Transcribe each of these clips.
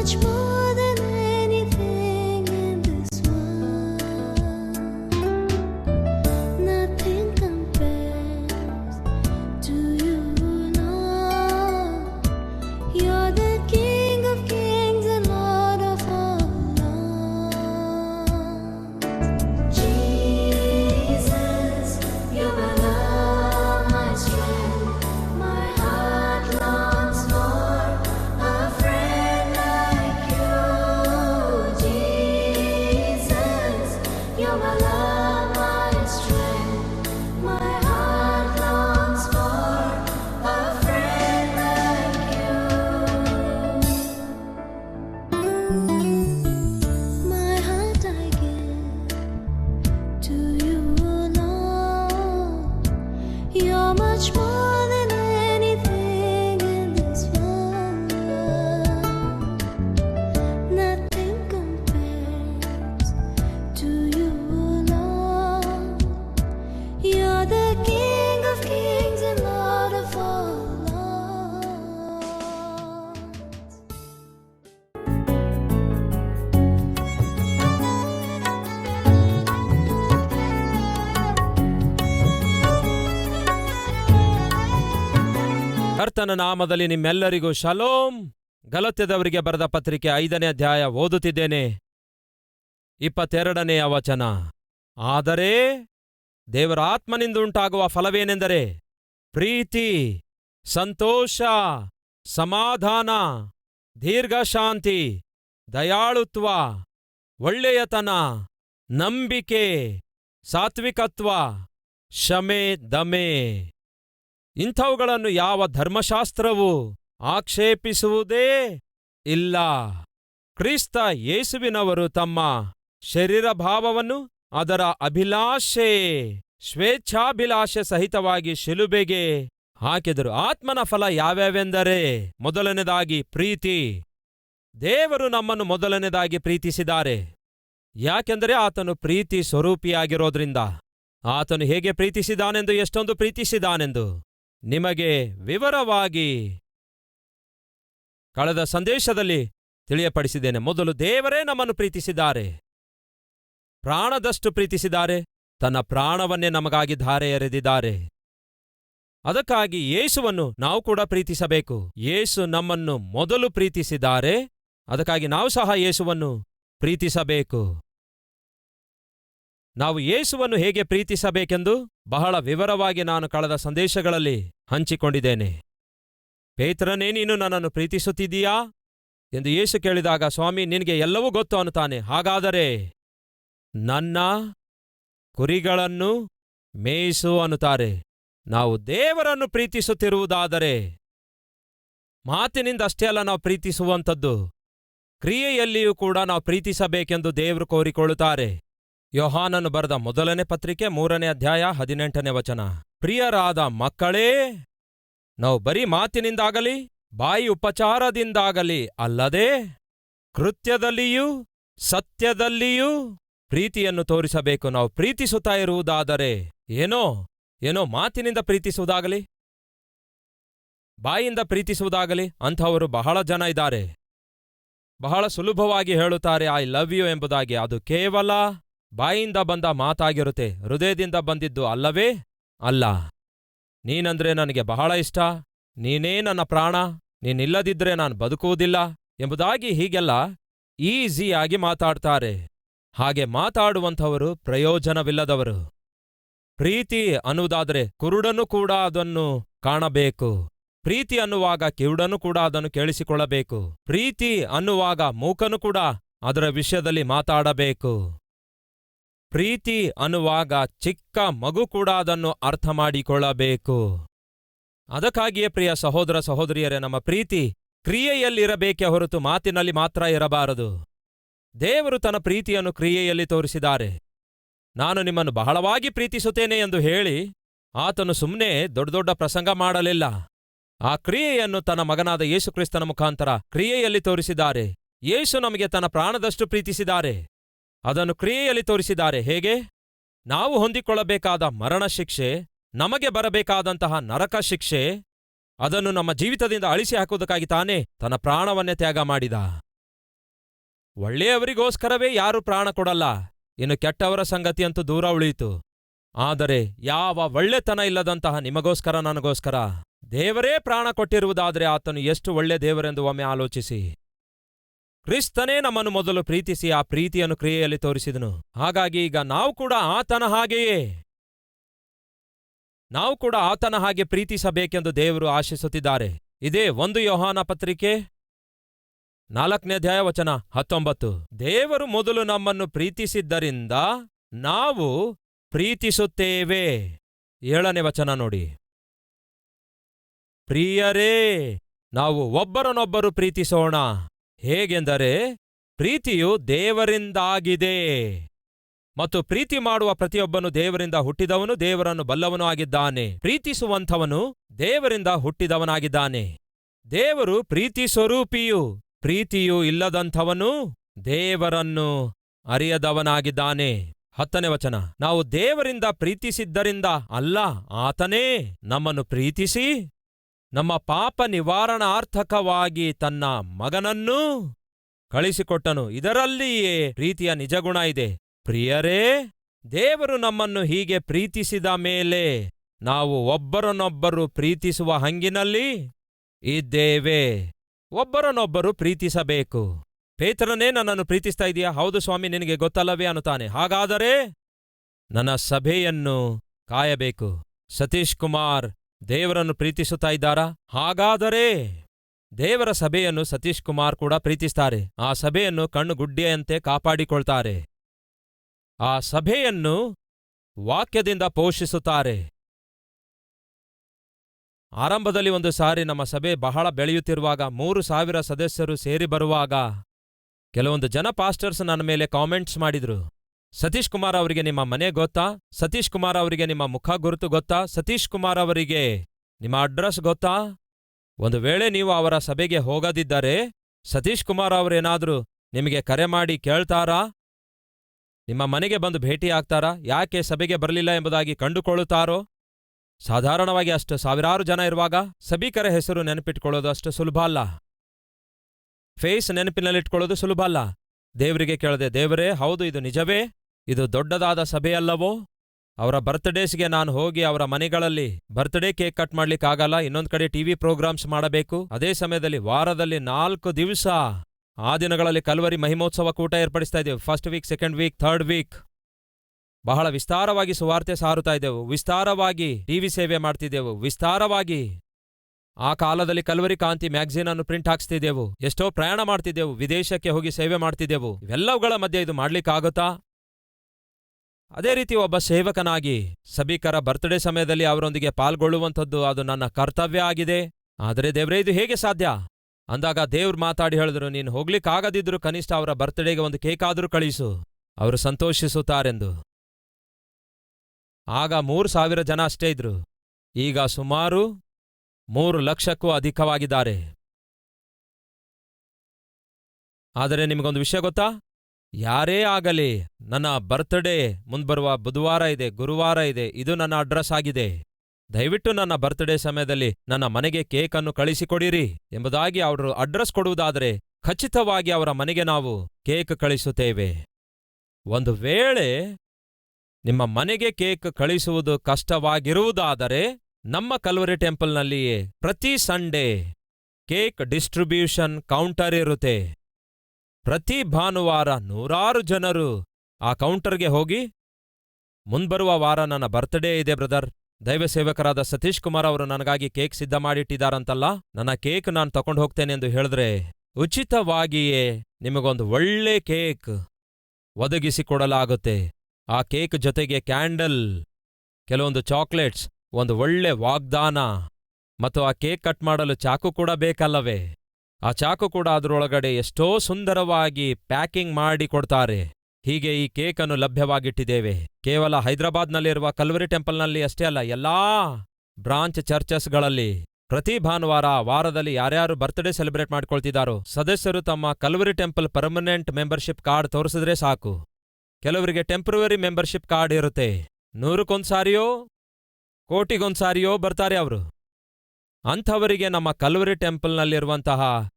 saçma ಕರ್ತನ ನಾಮದಲ್ಲಿ ನಿಮ್ಮೆಲ್ಲರಿಗೂ ಶಲೋಂ ಗಲತ್ಯದವರಿಗೆ ಬರೆದ ಪತ್ರಿಕೆ ಐದನೇ ಅಧ್ಯಾಯ ಓದುತ್ತಿದ್ದೇನೆ. ಇಪ್ಪತ್ತೆರಡನೆಯ ವಚನ. ಆದರೆ ದೇವರ ಆತ್ಮನಿಂದುಂಟಾಗುವ ಫಲವೇನೆಂದರೆ ಪ್ರೀತಿ, ಸಂತೋಷ, ಸಮಾಧಾನ, ದೀರ್ಘಶಾಂತಿ, ದಯಾಳುತ್ವ, ಒಳ್ಳೆಯತನ, ನಂಬಿಕೆ, ಸಾತ್ವಿಕತ್ವ ಶಮೆ ದಮೆ. ಇಂಥವುಗಳನ್ನು ಯಾವ ಧರ್ಮಶಾಸ್ತ್ರವು ಆಕ್ಷೇಪಿಸುವುದೇ ಇಲ್ಲ. ಕ್ರಿಸ್ತ ಯೇಸುವಿನವರು ತಮ್ಮ ಶರೀರ ಭಾವವನ್ನು ಅದರ ಅಭಿಲಾಷೆ, ಸ್ವೇಚ್ಛಾಭಿಲಾಷೆ ಸಹಿತವಾಗಿ ಶಿಲುಬೆಗೆ ಹಾಕಿದರು. ಆತ್ಮನ ಫಲ ಯಾವ್ಯಾವೆಂದರೆ ಮೊದಲನೇದಾಗಿ ಪ್ರೀತಿ. ದೇವರು ನಮ್ಮನ್ನು ಮೊದಲನೇದಾಗಿ ಪ್ರೀತಿಸಿದ್ದಾರೆ. ಯಾಕೆಂದರೆ ಆತನು ಪ್ರೀತಿ ಸ್ವರೂಪಿಯಾಗಿರೋದ್ರಿಂದ. ಆತನು ಹೇಗೆ ಪ್ರೀತಿಸಿದಾನೆಂದು ಎಷ್ಟೊಂದು ಪ್ರೀತಿಸಿದಾನೆಂದು ನಿಮಗೆ ವಿವರವಾಗಿ ಕಳೆದ ಸಂದೇಶದಲ್ಲಿ ತಿಳಿಯಪಡಿಸಿದ್ದೇನೆ. ಮೊದಲು ದೇವರೇ ನಮ್ಮನ್ನು ಪ್ರೀತಿಸಿದ್ದಾರೆ. ಪ್ರಾಣದಷ್ಟು ಪ್ರೀತಿಸಿದ್ದಾರೆ. ತನ್ನ ಪ್ರಾಣವನ್ನೇ ನಮಗಾಗಿ ಧಾರೆ ಎರೆದಿದ್ದಾರೆ. ಅದಕ್ಕಾಗಿ ಯೇಸುವನ್ನು ನಾವು ಕೂಡ ಪ್ರೀತಿಸಬೇಕು. ಯೇಸು ನಮ್ಮನ್ನು ಮೊದಲು ಪ್ರೀತಿಸಿದ್ದಾರೆ. ಅದಕ್ಕಾಗಿ ನಾವು ಸಹ ಯೇಸುವನ್ನು ಪ್ರೀತಿಸಬೇಕು. ನಾವು ಯೇಸುವನ್ನು ಹೇಗೆ ಪ್ರೀತಿಸಬೇಕೆಂದು ಬಹಳ ವಿವರವಾಗಿ ನಾನು ಕಳೆದ ಸಂದೇಶಗಳಲ್ಲಿ ಹಂಚಿಕೊಂಡಿದ್ದೇನೆ. ಪೇತ್ರನೇ, ನೀನು ನನ್ನನ್ನು ಪ್ರೀತಿಸುತ್ತಿದ್ದೀಯಾ? ಎಂದು ಯೇಸು ಕೇಳಿದಾಗ, ಸ್ವಾಮಿ, ನಿನಗೆ ಎಲ್ಲವೂ ಗೊತ್ತು ಅನ್ನುತ್ತಾನೆ. ಹಾಗಾದರೆ ನನ್ನ ಕುರಿಗಳನ್ನು ಮೇಯಿಸು ಅನ್ನುತ್ತಾರೆ. ನಾವು ದೇವರನ್ನು ಪ್ರೀತಿಸುತ್ತಿರುವುದಾದರೆ ಮಾತಿನಿಂದ ಅಷ್ಟೇ ಅಲ್ಲ, ನಾವು ಪ್ರೀತಿಸುವಂಥದ್ದು. ಕ್ರಿಯೆಯಲ್ಲಿಯೂ ಕೂಡ ನಾವು ಪ್ರೀತಿಸಬೇಕೆಂದು ದೇವರು ಕೋರಿಕೊಳ್ಳುತ್ತಾರೆ. ಯೋಹಾನನು ಬರೆದ ಮೊದಲನೇ ಪತ್ರಿಕೆ ಮೂರನೇ ಅಧ್ಯಾಯ ಹದಿನೆಂಟನೇ ವಚನ. ಪ್ರಿಯರಾದ ಮಕ್ಕಳೇ, ನಾವು ಬರೀ ಮಾತಿನಿಂದಾಗಲಿ, ಬಾಯಿ ಉಪಚಾರದಿಂದಾಗಲಿ ಅಲ್ಲದೆ, ಕೃತ್ಯದಲ್ಲಿಯೂ, ಸತ್ಯದಲ್ಲಿಯೂ ಪ್ರೀತಿಯನ್ನು ತೋರಿಸಬೇಕು. ನಾವು ಪ್ರೀತಿಸುತ್ತಾ ಇರುವುದಾದರೆ ಏನೋ ಏನೋ ಮಾತಿನಿಂದ ಪ್ರೀತಿಸುವುದಾಗಲಿ, ಬಾಯಿಂದ ಪ್ರೀತಿಸುವುದಾಗಲಿ ಅಂಥವರು ಬಹಳ ಜನ ಇದ್ದಾರೆ. ಬಹಳ ಸುಲಭವಾಗಿ ಹೇಳುತ್ತಾರೆ ಐ ಲವ್ ಯು ಎಂಬುದಾಗಿ. ಅದು ಕೇವಲ ಬಾಯಿಂದ ಬಂದ ಮಾತಾಗಿರುತ್ತೆ, ಹೃದಯದಿಂದ ಬಂದಿದ್ದು ಅಲ್ಲವೇ? ಅಲ್ಲ. ನೀನಂದ್ರೆ ನನಗೆ ಬಹಳ ಇಷ್ಟ. ನೀನೇ ನನ್ನ ಪ್ರಾಣ. ನೀನಿಲ್ಲದಿದ್ರೆ ನಾನು ಬದುಕುವುದಿಲ್ಲ ಎಂಬುದಾಗಿ ಹೀಗೆಲ್ಲ ಈಸಿಯಾಗಿ ಮಾತಾಡ್ತಾರೆ. ಹಾಗೆ ಮಾತಾಡುವಂಥವರು ಪ್ರಯೋಜನವಿಲ್ಲದವರು. ಪ್ರೀತಿ ಅನ್ನುವುದಾದರೆ ಕುರುಡನು ಕೂಡ ಅದನ್ನು ಕಾಣಬೇಕು. ಪ್ರೀತಿ ಅನ್ನುವಾಗ ಕಿವುಡನು ಕೂಡ ಅದನ್ನು ಕೇಳಿಸಿಕೊಳ್ಳಬೇಕು. ಪ್ರೀತಿ ಅನ್ನುವಾಗ ಮೂಕನು ಕೂಡ ಅದರ ವಿಷಯದಲ್ಲಿ ಮಾತಾಡಬೇಕು. ಪ್ರೀತಿ ಅನ್ನುವಾಗ ಚಿಕ್ಕ ಮಗು ಕೂಡ ಅದನ್ನು ಅರ್ಥ ಮಾಡಿಕೊಳ್ಳಬೇಕು. ಅದಕ್ಕಾಗಿಯೇ ಪ್ರಿಯ ಸಹೋದರ ಸಹೋದರಿಯರೇ, ನಮ್ಮ ಪ್ರೀತಿ ಕ್ರಿಯೆಯಲ್ಲಿರಬೇಕೆ ಹೊರತು ಮಾತಿನಲ್ಲಿ ಮಾತ್ರ ಇರಬಾರದು. ದೇವರು ತನ್ನ ಪ್ರೀತಿಯನ್ನು ಕ್ರಿಯೆಯಲ್ಲಿ ತೋರಿಸಿದ್ದಾರೆ. ನಾನು ನಿಮ್ಮನ್ನು ಬಹಳವಾಗಿ ಪ್ರೀತಿಸುತ್ತೇನೆ ಎಂದು ಹೇಳಿ ಆತನು ಸುಮ್ಮನೆ ದೊಡ್ಡ ದೊಡ್ಡ ಪ್ರಸಂಗ ಮಾಡಲಿಲ್ಲ. ಆ ಕ್ರಿಯೆಯನ್ನು ತನ್ನ ಮಗನಾದ ಯೇಸುಕ್ರಿಸ್ತನ ಮುಖಾಂತರ ಕ್ರಿಯೆಯಲ್ಲಿ ತೋರಿಸಿದ್ದಾರೆ. ಯೇಸು ನಮಗೆ ತನ್ನ ಪ್ರಾಣದಷ್ಟು ಪ್ರೀತಿಸಿದ್ದಾರೆ. ಅದನ್ನು ಕ್ರಿಯೆಯಲ್ಲಿ ತೋರಿಸಿದ್ದಾರೆ. ಹೇಗೆ? ನಾವು ಹೊಂದಿಕೊಳ್ಳಬೇಕಾದ ಮರಣ ಶಿಕ್ಷೆ ನಮಗೆ ಬರಬೇಕಾದಂತಹ ನರಕ ಶಿಕ್ಷೆ, ಅದನ್ನು ನಮ್ಮ ಜೀವಿತದಿಂದ ಅಳಿಸಿ ಹಾಕುವುದಕ್ಕಾಗಿ ತಾನೇ ತನ್ನ ಪ್ರಾಣವನ್ನೇ ತ್ಯಾಗ ಮಾಡಿದ. ಒಳ್ಳೆಯವರಿಗೋಸ್ಕರವೇ ಯಾರೂ ಪ್ರಾಣ ಕೊಡಲ್ಲ. ಇನ್ನು ಕೆಟ್ಟವರ ಸಂಗತಿಯಂತೂ ದೂರ ಉಳಿಯಿತು. ಆದರೆ ಯಾವ ಒಳ್ಳೆತನ ಇಲ್ಲದಂತಹ ನಿಮಗೋಸ್ಕರ ನನಗೋಸ್ಕರ ದೇವರೇ ಪ್ರಾಣ ಕೊಟ್ಟಿರುವುದಾದರೆ ಆತನು ಎಷ್ಟು ಒಳ್ಳೆ ದೇವರೆಂದು ಒಮ್ಮೆ ಆಲೋಚಿಸಿ. ಕ್ರಿಸ್ತನೇ ನಮ್ಮನ್ನು ಮೊದಲು ಪ್ರೀತಿಸಿ ಆ ಪ್ರೀತಿಯನ್ನು ಕ್ರಿಯೆಯಲ್ಲಿ ತೋರಿಸಿದನು. ಹಾಗಾಗಿ ಈಗ ನಾವು ಕೂಡ ಆತನ ಹಾಗೆಯೇ. ನಾವು ಕೂಡ ಆತನ ಹಾಗೆ ಪ್ರೀತಿಸಬೇಕೆಂದು ದೇವರು ಆಶಿಸುತ್ತಿದ್ದಾರೆ. ಇದೇ ಒಂದು ಯೋಹಾನ ಪತ್ರಿಕೆ ನಾಲ್ಕನೇ ಅಧ್ಯಾಯ ವಚನ ಹತ್ತೊಂಬತ್ತು. ದೇವರು ಮೊದಲು ನಮ್ಮನ್ನು ಪ್ರೀತಿಸಿದ್ದರಿಂದ ನಾವು ಪ್ರೀತಿಸುತ್ತೇವೆ. ಏಳನೇ ವಚನ ನೋಡಿ. ಪ್ರಿಯರೇ, ನಾವು ಒಬ್ಬರನ್ನೊಬ್ಬರು ಪ್ರೀತಿಸೋಣ. ಹೇಗೆಂದರೆ ಪ್ರೀತಿಯು ದೇವರಿಂದಾಗಿದೆ. ಮತ್ತು ಪ್ರೀತಿ ಮಾಡುವ ಪ್ರತಿಯೊಬ್ಬನು ದೇವರಿಂದ ಹುಟ್ಟಿದವನು, ದೇವರನ್ನು ಬಲ್ಲವನೂ ಆಗಿದ್ದಾನೆ. ಪ್ರೀತಿಸುವಂಥವನು ದೇವರಿಂದ ಹುಟ್ಟಿದವನಾಗಿದ್ದಾನೆ. ದೇವರು ಪ್ರೀತಿ ಸ್ವರೂಪಿಯು, ಪ್ರೀತಿಯು ಇಲ್ಲದಂಥವನು ದೇವರನ್ನು ಅರಿಯದವನಾಗಿದ್ದಾನೆ. ಹತ್ತನೇ ವಚನ, ನಾವು ದೇವರಿಂದ ಪ್ರೀತಿಸಿದ್ದರಿಂದ ಅಲ್ಲ, ಆತನೇ ನಮ್ಮನ್ನು ಪ್ರೀತಿಸಿ ನಮ್ಮ ಪಾಪ ನಿವಾರಣಾರ್ಥಕವಾಗಿ ತನ್ನ ಮಗನನ್ನೂ ಕಳಿಸಿಕೊಟ್ಟನು. ಇದರಲ್ಲಿಯೇ ಪ್ರೀತಿಯ ನಿಜಗುಣ ಇದೆ. ಪ್ರಿಯರೇ, ದೇವರು ನಮ್ಮನ್ನು ಹೀಗೆ ಪ್ರೀತಿಸಿದ ಮೇಲೆ ನಾವು ಒಬ್ಬರನ್ನೊಬ್ಬರು ಪ್ರೀತಿಸುವ ಹಂಗಿನಲ್ಲಿ ಇದ್ದೇವೆ. ಒಬ್ಬರನ್ನೊಬ್ಬರು ಪ್ರೀತಿಸಬೇಕು. ಪೇತ್ರನೇ, ನನ್ನನ್ನು ಪ್ರೀತಿಸ್ತಾ ಇದೆಯಾ? ಹೌದು ಸ್ವಾಮಿ, ನಿನಗೆ ಗೊತ್ತಲ್ಲವೇ ಅನ್ನುತ್ತಾನೆ. ಹಾಗಾದರೆ ನನ್ನ ಸಭೆಯನ್ನು ಕಾಯಬೇಕು. ಸತೀಶ್ ಕುಮಾರ್ ದೇವರನ್ನು ಪ್ರೀತಿಸುತ್ತಾ ಇದ್ದಾರಾ? ಹಾಗಾದರೆ ದೇವರ ಸಭೆಯನ್ನು ಸತೀಶ್ ಕುಮಾರ್ ಕೂಡ ಪ್ರೀತಿಸ್ತಾರೆ. ಆ ಸಭೆಯನ್ನು ಕಣ್ಣುಗುಡ್ಡೆಯಂತೆ ಕಾಪಾಡಿಕೊಳ್ತಾರೆ. ಆ ಸಭೆಯನ್ನು ವಾಕ್ಯದಿಂದ ಪೋಷಿಸುತ್ತಾರೆ. ಆರಂಭದಲ್ಲಿ ಒಂದು ಸಾರಿ ನಮ್ಮ ಸಭೆ ಬಹಳ ಬೆಳೆಯುತ್ತಿರುವಾಗ ಮೂರು ಸಾವಿರ ಸದಸ್ಯರು ಸೇರಿ ಬರುವಾಗ ಕೆಲವೊಂದು ಜನ ಪಾಸ್ಟರ್ಸ್ ನನ್ನ ಮೇಲೆ ಕಾಮೆಂಟ್ಸ್ ಮಾಡಿದ್ರು. ಸತೀಶ್ ಕುಮಾರ್ ಅವರಿಗೆ ನಿಮ್ಮ ಮನೆ ಗೊತ್ತಾ? ಸತೀಶ್ ಕುಮಾರ್ ಅವರಿಗೆ ನಿಮ್ಮ ಮುಖ ಗುರುತು ಗೊತ್ತಾ? ಸತೀಶ್ ಕುಮಾರ್ ಅವರಿಗೆ ನಿಮ್ಮ ಅಡ್ರೆಸ್ ಗೊತ್ತಾ? ಒಂದು ವೇಳೆ ನೀವು ಅವರ ಸಭೆಗೆ ಹೋಗದಿದ್ದರೆ ಸತೀಶ್ ಕುಮಾರ್ ಅವರೇನಾದರೂ ನಿಮಗೆ ಕರೆ ಮಾಡಿ ಕೇಳ್ತಾರಾ? ನಿಮ್ಮ ಮನೆಗೆ ಬಂದು ಭೇಟಿಯಾಗ್ತಾರಾ ಯಾಕೆ ಸಭೆಗೆ ಬರಲಿಲ್ಲ ಎಂಬುದಾಗಿ ಕಂಡುಕೊಳ್ಳುತ್ತಾರೋ? ಸಾಧಾರಣವಾಗಿ ಅಷ್ಟು ಸಾವಿರಾರು ಜನ ಇರುವಾಗ ಸಭಿಕರ ಹೆಸರು ನೆನಪಿಟ್ಕೊಳ್ಳೋದು ಅಷ್ಟು ಸುಲಭ ಅಲ್ಲ. ಫೇಸ್ ನೆನಪಿನಲ್ಲಿಟ್ಕೊಳ್ಳೋದು ಸುಲಭ ಅಲ್ಲ. ದೇವರಿಗೆ ಕೇಳದೆ ದೇವರೇ, ಹೌದು, ಇದು ನಿಜವೇ? ಇದು ದೊಡ್ಡದಾದ ಸಭೆಯಲ್ಲವೋ? ಅವರ ಬರ್ತ್ಡೇಸ್ಗೆ ನಾನು ಹೋಗಿ ಅವರ ಮನೆಗಳಲ್ಲಿ ಬರ್ತ್ಡೇ ಕೇಕ್ ಕಟ್ ಮಾಡ್ಲಿಕ್ಕಾಗಲ್ಲ? ಇನ್ನೊಂದು ಕಡೆ ಟಿವಿ ಪ್ರೋಗ್ರಾಮ್ಸ್ ಮಾಡಬೇಕು? ಅದೇ ಸಮಯದಲ್ಲಿ ವಾರದಲ್ಲಿ ನಾಲ್ಕು ದಿವಸ ಆ ದಿನಗಳಲ್ಲಿ ಕಲ್ವರಿ ಮಹಿಮೋತ್ಸವ ಕೂಟ ಏರ್ಪಡಿಸ್ತಾ ಇದ್ದೇವೆ. First week, second week, third week. ಬಹಳ ವಿಸ್ತಾರವಾಗಿ ಸುವಾರ್ತೆ ಸಾರುತ್ತಾ ಇದ್ದೆವು. ವಿಸ್ತಾರವಾಗಿ ಟಿವಿ ಸೇವೆ ಮಾಡ್ತಿದ್ದೆವು. ವಿಸ್ತಾರವಾಗಿ ಆ ಕಾಲದಲ್ಲಿ ಕಲ್ವರಿ ಕಾಂತಿ ಮ್ಯಾಗಝೀನ್ ಅನ್ನು ಪ್ರಿಂಟ್ ಹಾಕ್ಸ್ತಿದ್ದೆವು. ಎಷ್ಟೋ ಪ್ರಯಾಣ ಮಾಡ್ತಿದ್ದೆವು. ವಿದೇಶಕ್ಕೆ ಹೋಗಿ ಸೇವೆ ಮಾಡ್ತಿದ್ದೆವು. ಇವೆಲ್ಲವುಗಳ ಮಧ್ಯೆ ಇದು ಮಾಡ್ಲಿಕ್ಕಾಗುತ್ತಾ? ಅದೇ ರೀತಿ ಒಬ್ಬ ಸೇವಕನಾಗಿ ಸಭಿಕರ ಬರ್ತ್ಡೇ ಸಮಯದಲ್ಲಿ ಅವರೊಂದಿಗೆ ಪಾಲ್ಗೊಳ್ಳುವಂಥದ್ದು ಅದು ನನ್ನ ಕರ್ತವ್ಯ ಆಗಿದೆ. ಆದರೆ ದೇವ್ರೇ, ಇದು ಹೇಗೆ ಸಾಧ್ಯ? ಅಂದಾಗ ದೇವ್ರು ಮಾತಾಡಿ ಹೇಳಿದ್ರು, ನೀನು ಹೋಗ್ಲಿಕ್ಕಾಗದಿದ್ರು ಕನಿಷ್ಠ ಅವರ ಬರ್ತ್ಡೇಗೆ ಒಂದು ಕೇಕ್ ಆದರೂ ಕಳಿಸು. ಅವರು ಸಂತೋಷಿಸುತ್ತಾರೆಂದು. ಆಗ ಮೂರು ಸಾವಿರ ಜನ ಅಷ್ಟೇ ಇದ್ರು. ಈಗ ಸುಮಾರು ಮೂರು ಲಕ್ಷಕ್ಕೂ ಅಧಿಕವಾಗಿದ್ದಾರೆ. ಆದರೆ ನಿಮಗೊಂದು ವಿಷಯ ಗೊತ್ತಾ? ಯಾರೇ ಆಗಲಿ, ನನ್ನ ಬರ್ತ್ಡೇ ಮುಂದ್ಬರುವ ಬುಧವಾರ ಇದೆ, ಗುರುವಾರ ಇದೆ, ಇದು ನನ್ನ ಅಡ್ರೆಸ್ ಆಗಿದೆ. ದಯವಿಟ್ಟು ನನ್ನ ಬರ್ತ್ಡೇ ಸಮಯದಲ್ಲಿ ನನ್ನ ಮನೆಗೆ ಕೇಕ್ ಅನ್ನು ಕಳಿಸಿಕೊಡಿರಿ ಎಂಬುದಾಗಿ ಅವರು ಅಡ್ರೆಸ್ ಕೊಡುವುದಾದರೆ ಖಚಿತವಾಗಿ ಅವರ ಮನೆಗೆ ನಾವು ಕೇಕ್ ಕಳಿಸುತ್ತೇವೆ. ಒಂದು ವೇಳೆ ನಿಮ್ಮ ಮನೆಗೆ ಕೇಕ್ ಕಳಿಸುವುದು ಕಷ್ಟವಾಗಿರುವುದಾದರೆ ನಮ್ಮ ಕಲ್ವರಿ ಟೆಂಪಲ್ನಲ್ಲಿಯೇ ಪ್ರತಿ ಸಂಡೇ ಕೇಕ್ ಡಿಸ್ಟ್ರಿಬ್ಯೂಷನ್ ಕೌಂಟರ್ ಇರುತ್ತೆ. ಪ್ರತಿ ಭಾನುವಾರ ನೂರಾರು ಜನರು ಆ ಕೌಂಟರ್ಗೆ ಹೋಗಿ, ಮುಂಬರುವ ವಾರ ನನ್ನ ಬರ್ತ್ಡೇ ಇದೆ ಬ್ರದರ್. ದೈವ ಸೇವಕರಾದ ಸತೀಶ್ ಕುಮಾರ್ ಅವರು ನನಗಾಗಿ ಕೇಕ್ ಸಿದ್ಧ ಮಾಡಿಟ್ಟಿದ್ದಾರಂತಲ್ಲ, ನನ್ನ ಕೇಕ್ ನಾನು ತಕೊಂಡು ಹೋಗ್ತೇನೆ ಎಂದು ಹೇಳಿದ್ರೆ ಉಚಿತವಾಗಿಯೇ ನಿಮಗೊಂದು ಒಳ್ಳೆ ಕೇಕ್ ಒದಗಿಸಿಕೊಡಲಾಗುತ್ತೆ ಆ ಕೇಕ್ ಜೊತೆಗೆ ಕ್ಯಾಂಡಲ್, ಕೆಲವೊಂದು ಚಾಕ್ಲೇಟ್ಸ್, ಒಂದು ಒಳ್ಳೆ ವಾಗ್ದಾನ, ಮತ್ತು ಆ ಕೇಕ್ ಕಟ್ ಮಾಡಲು ಚಾಕು ಕೂಡ ಬೇಕಲ್ಲವೇ? ಆ ಚಾಕು ಕೂಡ ಅದರೊಳಗಡೆ ಎಷ್ಟೋ ಸುಂದರವಾಗಿ ಪ್ಯಾಕಿಂಗ್ ಮಾಡಿ ಕೊಡ್ತಾರೆ. ಹೀಗೆ ಈ ಕೇಕ್ ಅನ್ನು ಲಭ್ಯವಾಗಿಟ್ಟಿದ್ದೇವೆ. ಕೇವಲ ಹೈದರಾಬಾದ್ನಲ್ಲಿರುವ ಕಲ್ವರಿ ಟೆಂಪಲ್ನಲ್ಲಿ ಅಷ್ಟೇ ಅಲ್ಲ, ಎಲ್ಲಾ ಬ್ರಾಂಚ್ ಚರ್ಚಸ್ಗಳಲ್ಲಿ. ಪ್ರತಿ ಭಾನುವಾರ ವಾರದಲ್ಲಿ ಯಾರ್ಯಾರು ಬರ್ತ್ಡೇ ಸೆಲೆಬ್ರೇಟ್ ಮಾಡ್ಕೊಳ್ತಿದ್ದಾರೋ ಸದಸ್ಯರು ತಮ್ಮ Calvary temple permanent membership card ತೋರಿಸಿದ್ರೆ ಸಾಕು. ಕೆಲವರಿಗೆ ಟೆಂಪ್ರವರಿ ಮೆಂಬರ್ಶಿಪ್ ಕಾರ್ಡ್ ಇರುತ್ತೆ. ನೂರಕ್ಕೊಂದ್ಸಾರಿಯೋ ಕೋಟಿಗೊಂದ್ಸಾರಿಯೋ ಬರ್ತಾರೆ ಅವರು. ಅಂಥವರಿಗೆ ನಮ್ಮ ಕಲ್ವರಿ ಟೆಂಪಲ್ನಲ್ಲಿರುವಂತಹ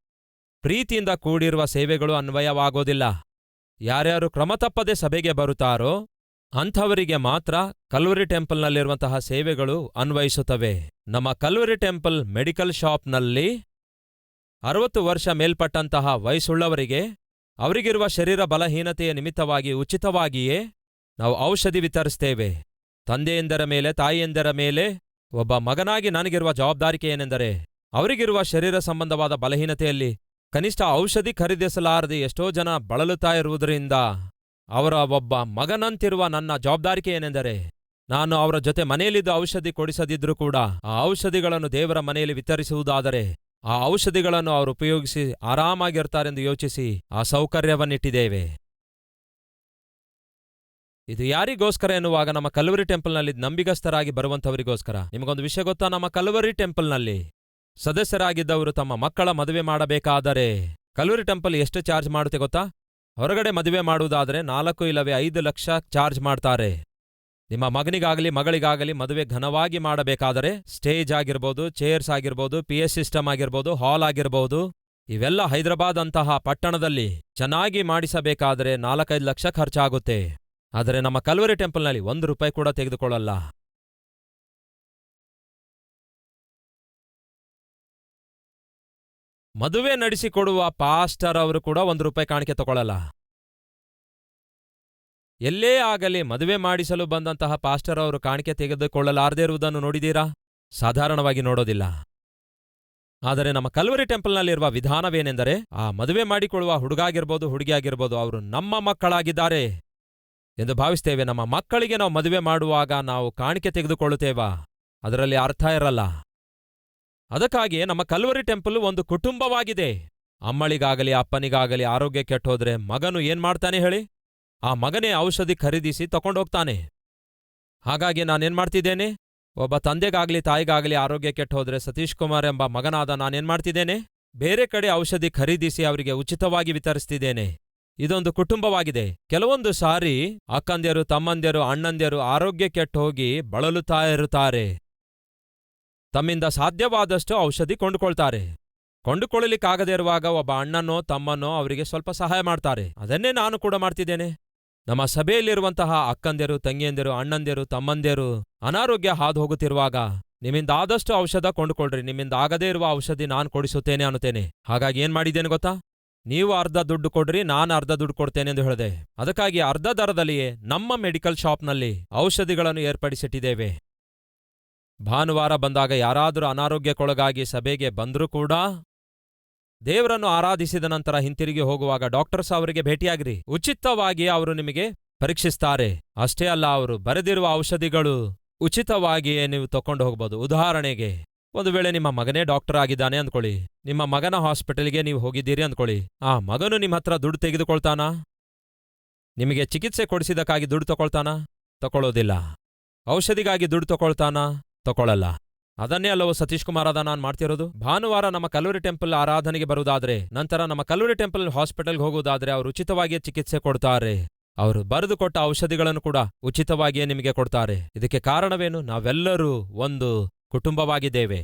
ಪ್ರೀತಿಯಿಂದ ಕೂಡಿರುವ ಸೇವೆಗಳು ಅನ್ವಯವಾಗೋದಿಲ್ಲ. ಯಾರ್ಯಾರು ಕ್ರಮ ತಪ್ಪದೆ ಸಭೆಗೆ ಬರುತ್ತಾರೋ, ಅಂಥವರಿಗೆ ಮಾತ್ರ ಕಲ್ವರಿ ಟೆಂಪಲ್ನಲ್ಲಿರುವಂತಹ ಸೇವೆಗಳು ಅನ್ವಯಿಸುತ್ತವೆ. ನಮ್ಮ ಕಲ್ವರಿ ಟೆಂಪಲ್ ಮೆಡಿಕಲ್ ಶಾಪ್ನಲ್ಲಿ ಅರವತ್ತು ವರ್ಷ ಮೇಲ್ಪಟ್ಟಂತಹ ವಯಸ್ಸುಳ್ಳವರಿಗೆ ಅವರಿಗಿರುವ ಶರೀರ ಬಲಹೀನತೆಯ ನಿಮಿತ್ತವಾಗಿ ಉಚಿತವಾಗಿಯೇ ನಾವು ಔಷಧಿ ವಿತರಿಸ್ತೇವೆ. ತಂದೆಯೆಂದರ ಮೇಲೆ, ತಾಯಿಯೆಂದರ ಮೇಲೆ ಒಬ್ಬ ಮಗನಾಗಿ ನನಗಿರುವ ಜವಾಬ್ದಾರಿಕೆ ಏನೆಂದರೆ, ಅವರಿಗಿರುವ ಶರೀರ ಸಂಬಂಧವಾದ ಬಲಹೀನತೆಯಲ್ಲಿ ಕನಿಷ್ಠ ಔಷಧಿ ಖರೀದಿಸಲಾರದೆ ಎಷ್ಟೋ ಜನ ಬಳಲುತ್ತಾ ಇರುವುದರಿಂದ ಅವರ ಒಬ್ಬ ಮಗನಂತಿರುವ ನನ್ನ ಜವಾಬ್ದಾರಿಕೆ ಏನೆಂದರೆ, ನಾನು ಅವರ ಜೊತೆ ಮನೆಯಲ್ಲಿದ್ದ ಔಷಧಿ ಕೊಡಿಸದಿದ್ರೂ ಕೂಡ ಆ ಔಷಧಿಗಳನ್ನು ದೇವರ ಮನೆಯಲ್ಲಿ ವಿತರಿಸುವುದಾದರೆ, ಆ ಔಷಧಿಗಳನ್ನು ಅವರು ಉಪಯೋಗಿಸಿ ಆರಾಮಾಗಿರ್ತಾರೆಂದು ಯೋಚಿಸಿ ಆ ಸೌಕರ್ಯವನ್ನಿಟ್ಟಿದ್ದೇವೆ. ಇದು ಯಾರಿಗೋಸ್ಕರ ಎನ್ನುವಾಗ ನಮ್ಮ ಕಲ್ವರಿ ಟೆಂಪಲ್ನಲ್ಲಿ ನಂಬಿಗಸ್ತರಾಗಿ ಬರುವಂತವರಿಗೋಸ್ಕರ ನಿಮಗೊಂದು ವಿಷಯ ಗೊತ್ತಾ? ನಮ್ಮ ಕಲ್ವರಿ ಟೆಂಪಲ್ನಲ್ಲಿ ಸದಸ್ಯರಾಗಿದ್ದವರು ತಮ್ಮ ಮಕ್ಕಳ ಮದುವೆ ಮಾಡಬೇಕಾದರೆ ಕಲ್ವರಿ ಟೆಂಪಲ್ ಎಷ್ಟು ಚಾರ್ಜ್ ಮಾಡುತ್ತೆ ಗೊತ್ತಾ? ಹೊರಗಡೆ ಮದುವೆ ಮಾಡುವುದಾದರೆ ನಾಲ್ಕು ಇಲ್ಲವೇ ಐದು ಲಕ್ಷ ಚಾರ್ಜ್ ಮಾಡ್ತಾರೆ. ನಿಮ್ಮ ಮಗನಿಗಾಗಲಿ, ಮಗಳಿಗಾಗಲಿ ಮದುವೆ ಘನವಾಗಿ ಮಾಡಬೇಕಾದರೆ ಸ್ಟೇಜ್ ಆಗಿರ್ಬೋದು, ಚೇರ್ಸ್ ಆಗಿರ್ಬೋದು, ಪಿ ಎಸ್ ಸಿಸ್ಟಮ್ ಆಗಿರ್ಬೋದು, ಹಾಲ್ ಆಗಿರ್ಬೋದು, ಇವೆಲ್ಲ ಹೈದರಾಬಾದ್ ಅಂತಹ ಪಟ್ಟಣದಲ್ಲಿ ಚೆನ್ನಾಗಿ ಮಾಡಿಸಬೇಕಾದರೆ ನಾಲ್ಕೈದು ಲಕ್ಷ ಖರ್ಚಾಗುತ್ತೆ. ಆದರೆ ನಮ್ಮ ಕಲ್ವರಿ ಟೆಂಪಲ್ನಲ್ಲಿ ಒಂದು ರೂಪಾಯಿ ಕೂಡ ತೆಗೆದುಕೊಳ್ಳಲ್ಲ. ಮದುವೆ ನಡೆಸಿಕೊಡುವ ಪಾಸ್ಟರ್ ಅವರು ಕೂಡ ಒಂದು ರೂಪಾಯಿ ಕಾಣಿಕೆ ತಗೊಳ್ಳಲ್ಲ. ಎಲ್ಲೇ ಆಗಲಿ ಮದುವೆ ಮಾಡಿಸಲು ಬಂದಂತಹ ಪಾಸ್ಟರ್ ಅವರು ಕಾಣಿಕೆ ತೆಗೆದುಕೊಳ್ಳಲಾರದೇ ಇರುವುದನ್ನು ನೋಡಿದೀರಾ? ಸಾಧಾರಣವಾಗಿ ನೋಡೋದಿಲ್ಲ. ಆದರೆ ನಮ್ಮ ಕಲ್ವರಿ ಟೆಂಪಲ್ನಲ್ಲಿರುವ ವಿಧಾನವೇನೆಂದರೆ, ಆ ಮದುವೆ ಮಾಡಿಕೊಳ್ಳುವ ಹುಡುಗಾಗಿರ್ಬೋದು ಹುಡುಗಿಯಾಗಿರ್ಬೋದು, ಅವರು ನಮ್ಮ ಮಕ್ಕಳಾಗಿದ್ದಾರೆ. ಎಂದು ಭಾವಿಸ್ತೇವೆ. ನಮ್ಮ ಮಕ್ಕಳಿಗೆ ನಾವು ಮದುವೆ ಮಾಡುವಾಗ ನಾವು ಕಾಣಿಕೆ ತೆಗೆದುಕೊಳ್ಳುತ್ತೇವಾ? ಅದರಲ್ಲಿ ಅರ್ಥ ಇರಲ್ಲ. ಅದಕ್ಕಾಗಿಯೇ ನಮ್ಮ ಕಲ್ವರಿ ಟೆಂಪಲ್ ಒಂದು ಕುಟುಂಬವಾಗಿದೆ. ಅಮ್ಮಳಿಗಾಗಲಿ, ಅಪ್ಪನಿಗಾಗಲಿ ಆರೋಗ್ಯ ಕೆಟ್ಟೋದ್ರೆ ಮಗನು ಏನ್ ಮಾಡ್ತಾನೆ ಹೇಳಿ? ಆ ಮಗನೇ ಔಷಧಿ ಖರೀದಿಸಿ ತಕೊಂಡೋಗ್ತಾನೆ. ಹಾಗಾಗಿ ನಾನೇನ್ ಮಾಡ್ತಿದ್ದೇನೆ? ಒಬ್ಬ ತಂದೆಗಾಗ್ಲಿ, ತಾಯಿಗಾಗಲಿ ಆರೋಗ್ಯ ಕೆಟ್ಟೋದ್ರೆ ಸತೀಶ್ ಕುಮಾರ್ ಎಂಬ ಮಗನಾದ ನಾನೇನ್ ಮಾಡ್ತಿದ್ದೇನೆ? ಬೇರೆ ಕಡೆ ಔಷಧಿ ಖರೀದಿಸಿ ಅವರಿಗೆ ಉಚಿತವಾಗಿ ವಿತರಿಸ್ತಿದ್ದೇನೆ. ಇದೊಂದು ಕುಟುಂಬವಾಗಿದೆ. ಕೆಲವೊಂದು ಸಾರಿ ಅಕ್ಕಂದ್ಯರು ತಮ್ಮಂದಿರು ಅಣ್ಣಂದ್ಯರು ಆರೋಗ್ಯ ಕೆಟ್ಟು ಹೋಗಿ ಬಳಲುತ್ತಾ ಇರುತ್ತಾರೆ. ತಮ್ಮಿಂದ ಸಾಧ್ಯವಾದಷ್ಟು ಔಷಧಿ ಕೊಂಡುಕೊಳ್ತಾರೆ. ಕೊಂಡುಕೊಳ್ಳಲಿಕ್ಕಾಗದೇ ಇರುವಾಗ ಒಬ್ಬ ಅಣ್ಣನೋ, ತಮ್ಮನೋ ಅವರಿಗೆ ಸ್ವಲ್ಪ ಸಹಾಯ ಮಾಡ್ತಾರೆ. ಅದನ್ನೇ ನಾನು ಕೂಡ ಮಾಡ್ತಿದ್ದೇನೆ. ನಮ್ಮ ಸಭೆಯಲ್ಲಿರುವಂತಹ ಅಕ್ಕಂದ್ಯರು, ತಂಗಿಯಂದಿರು ಅಣ್ಣಂದಿರು ತಮ್ಮಂದಿರು ಅನಾರೋಗ್ಯ ಹಾದು ಹೋಗುತ್ತಿರುವಾಗ ನಿಮ್ಮಿಂದ ಆದಷ್ಟು ಔಷಧ ಕೊಂಡುಕೊಳ್ರಿ ನಿಮ್ಮಿಂದ ಆಗದೇ ಇರುವ ಔಷಧಿ ನಾನು ಕೊಡಿಸುತ್ತೇನೆ ಅನ್ನುತ್ತೇನೆ. ಹಾಗಾಗಿ ಏನ್ ಮಾಡಿದ್ದೇನೆ ಗೊತ್ತಾ? ನೀವು ಅರ್ಧ ದುಡ್ಡು ಕೊಡ್ರಿ, ನಾನು ಅರ್ಧ ದುಡ್ಡು ಕೊಡ್ತೇನೆ ಎಂದು ಹೇಳಿದೆ. ಅದಕ್ಕಾಗಿ ಅರ್ಧ ದರದಲ್ಲಿಯೇ ನಮ್ಮ ಮೆಡಿಕಲ್ ಶಾಪ್ನಲ್ಲಿ ಔಷಧಿಗಳನ್ನು ಏರ್ಪಡಿಸಿಟ್ಟಿದ್ದೇವೆ. ಭಾನುವಾರ ಬಂದಾಗ ಯಾರಾದರೂ ಅನಾರೋಗ್ಯಕ್ಕೊಳಗಾಗಿ ಸಭೆಗೆ ಬಂದರೂ ಕೂಡ ದೇವರನ್ನು ಆರಾಧಿಸಿದ ನಂತರ ಹಿಂತಿರುಗಿ ಹೋಗುವಾಗ ಡಾಕ್ಟರ್ಸ್ ಅವರಿಗೆ ಭೇಟಿಯಾಗ್ರಿ. ಉಚಿತವಾಗಿ ಅವರು ನಿಮಗೆ ಪರೀಕ್ಷಿಸ್ತಾರೆ. ಅಷ್ಟೇ ಅಲ್ಲ, ಅವರು ಬರೆದಿರುವ ಔಷಧಿಗಳು ಉಚಿತವಾಗಿಯೇ ನೀವು ತಕೊಂಡು ಹೋಗ್ಬೋದು ಉದಾಹರಣೆಗೆ ಒಂದು ವೇಳೆ ನಿಮ್ಮ ಮಗನೇ ಡಾಕ್ಟರ್ ಆಗಿದ್ದಾನೆ ಅಂದ್ಕೊಳ್ಳಿ. ನಿಮ್ಮ ಮಗನ ಹಾಸ್ಪಿಟಲ್ಗೆ ನೀವು ಹೋಗಿದ್ದೀರಿ ಅಂದ್ಕೊಳ್ಳಿ. ಆ ಮಗನು ನಿಮ್ಮ ಹತ್ರ ದುಡ್ಡು ತೆಗೆದುಕೊಳ್ತಾನಾ? ನಿಮಗೆ ಚಿಕಿತ್ಸೆ ಕೊಡಿಸಿದಕ್ಕಾಗಿ ದುಡ್ಡು ತಗೊಳ್ತಾನಾ? ತಕೊಳ್ಳೋದಿಲ್ಲ ಔಷಧಿಗಾಗಿ ದುಡ್ಡು ತಗೊಳ್ತಾನಾ? ತಗೊಳ್ಳಲ್ಲ. ಅದನ್ನೇ ಅಲ್ಲವೋ ಸತೀಶ್ ಕುಮಾರದ ನಾನು ಮಾಡ್ತಿರೋದು? ಭಾನುವಾರ ನಮ್ಮ ಕಲ್ಲೂರಿ ಟೆಂಪಲ್ ಆರಾಧನೆಗೆ ಬರುವುದಾದ್ರೆ, ನಂತರ ನಮ್ಮ ಕಲ್ಲೂರಿ ಟೆಂಪಲ್ ಹಾಸ್ಪಿಟಲ್ಗೆ ಹೋಗುವುದಾದ್ರೆ ಅವರು ಉಚಿತವಾಗಿಯೇ ಚಿಕಿತ್ಸೆ ಕೊಡ್ತಾರೆ. ಅವರು ಬರೆದು ಕೊಟ್ಟ ಔಷಧಿಗಳನ್ನು ಕೂಡ ಉಚಿತವಾಗಿಯೇ ನಿಮಗೆ ಕೊಡ್ತಾರೆ. ಇದಕ್ಕೆ ಕಾರಣವೇನು? ನಾವೆಲ್ಲರೂ ಒಂದು ಕುಟುಂಬವಾಗಿದ್ದೇವೆ.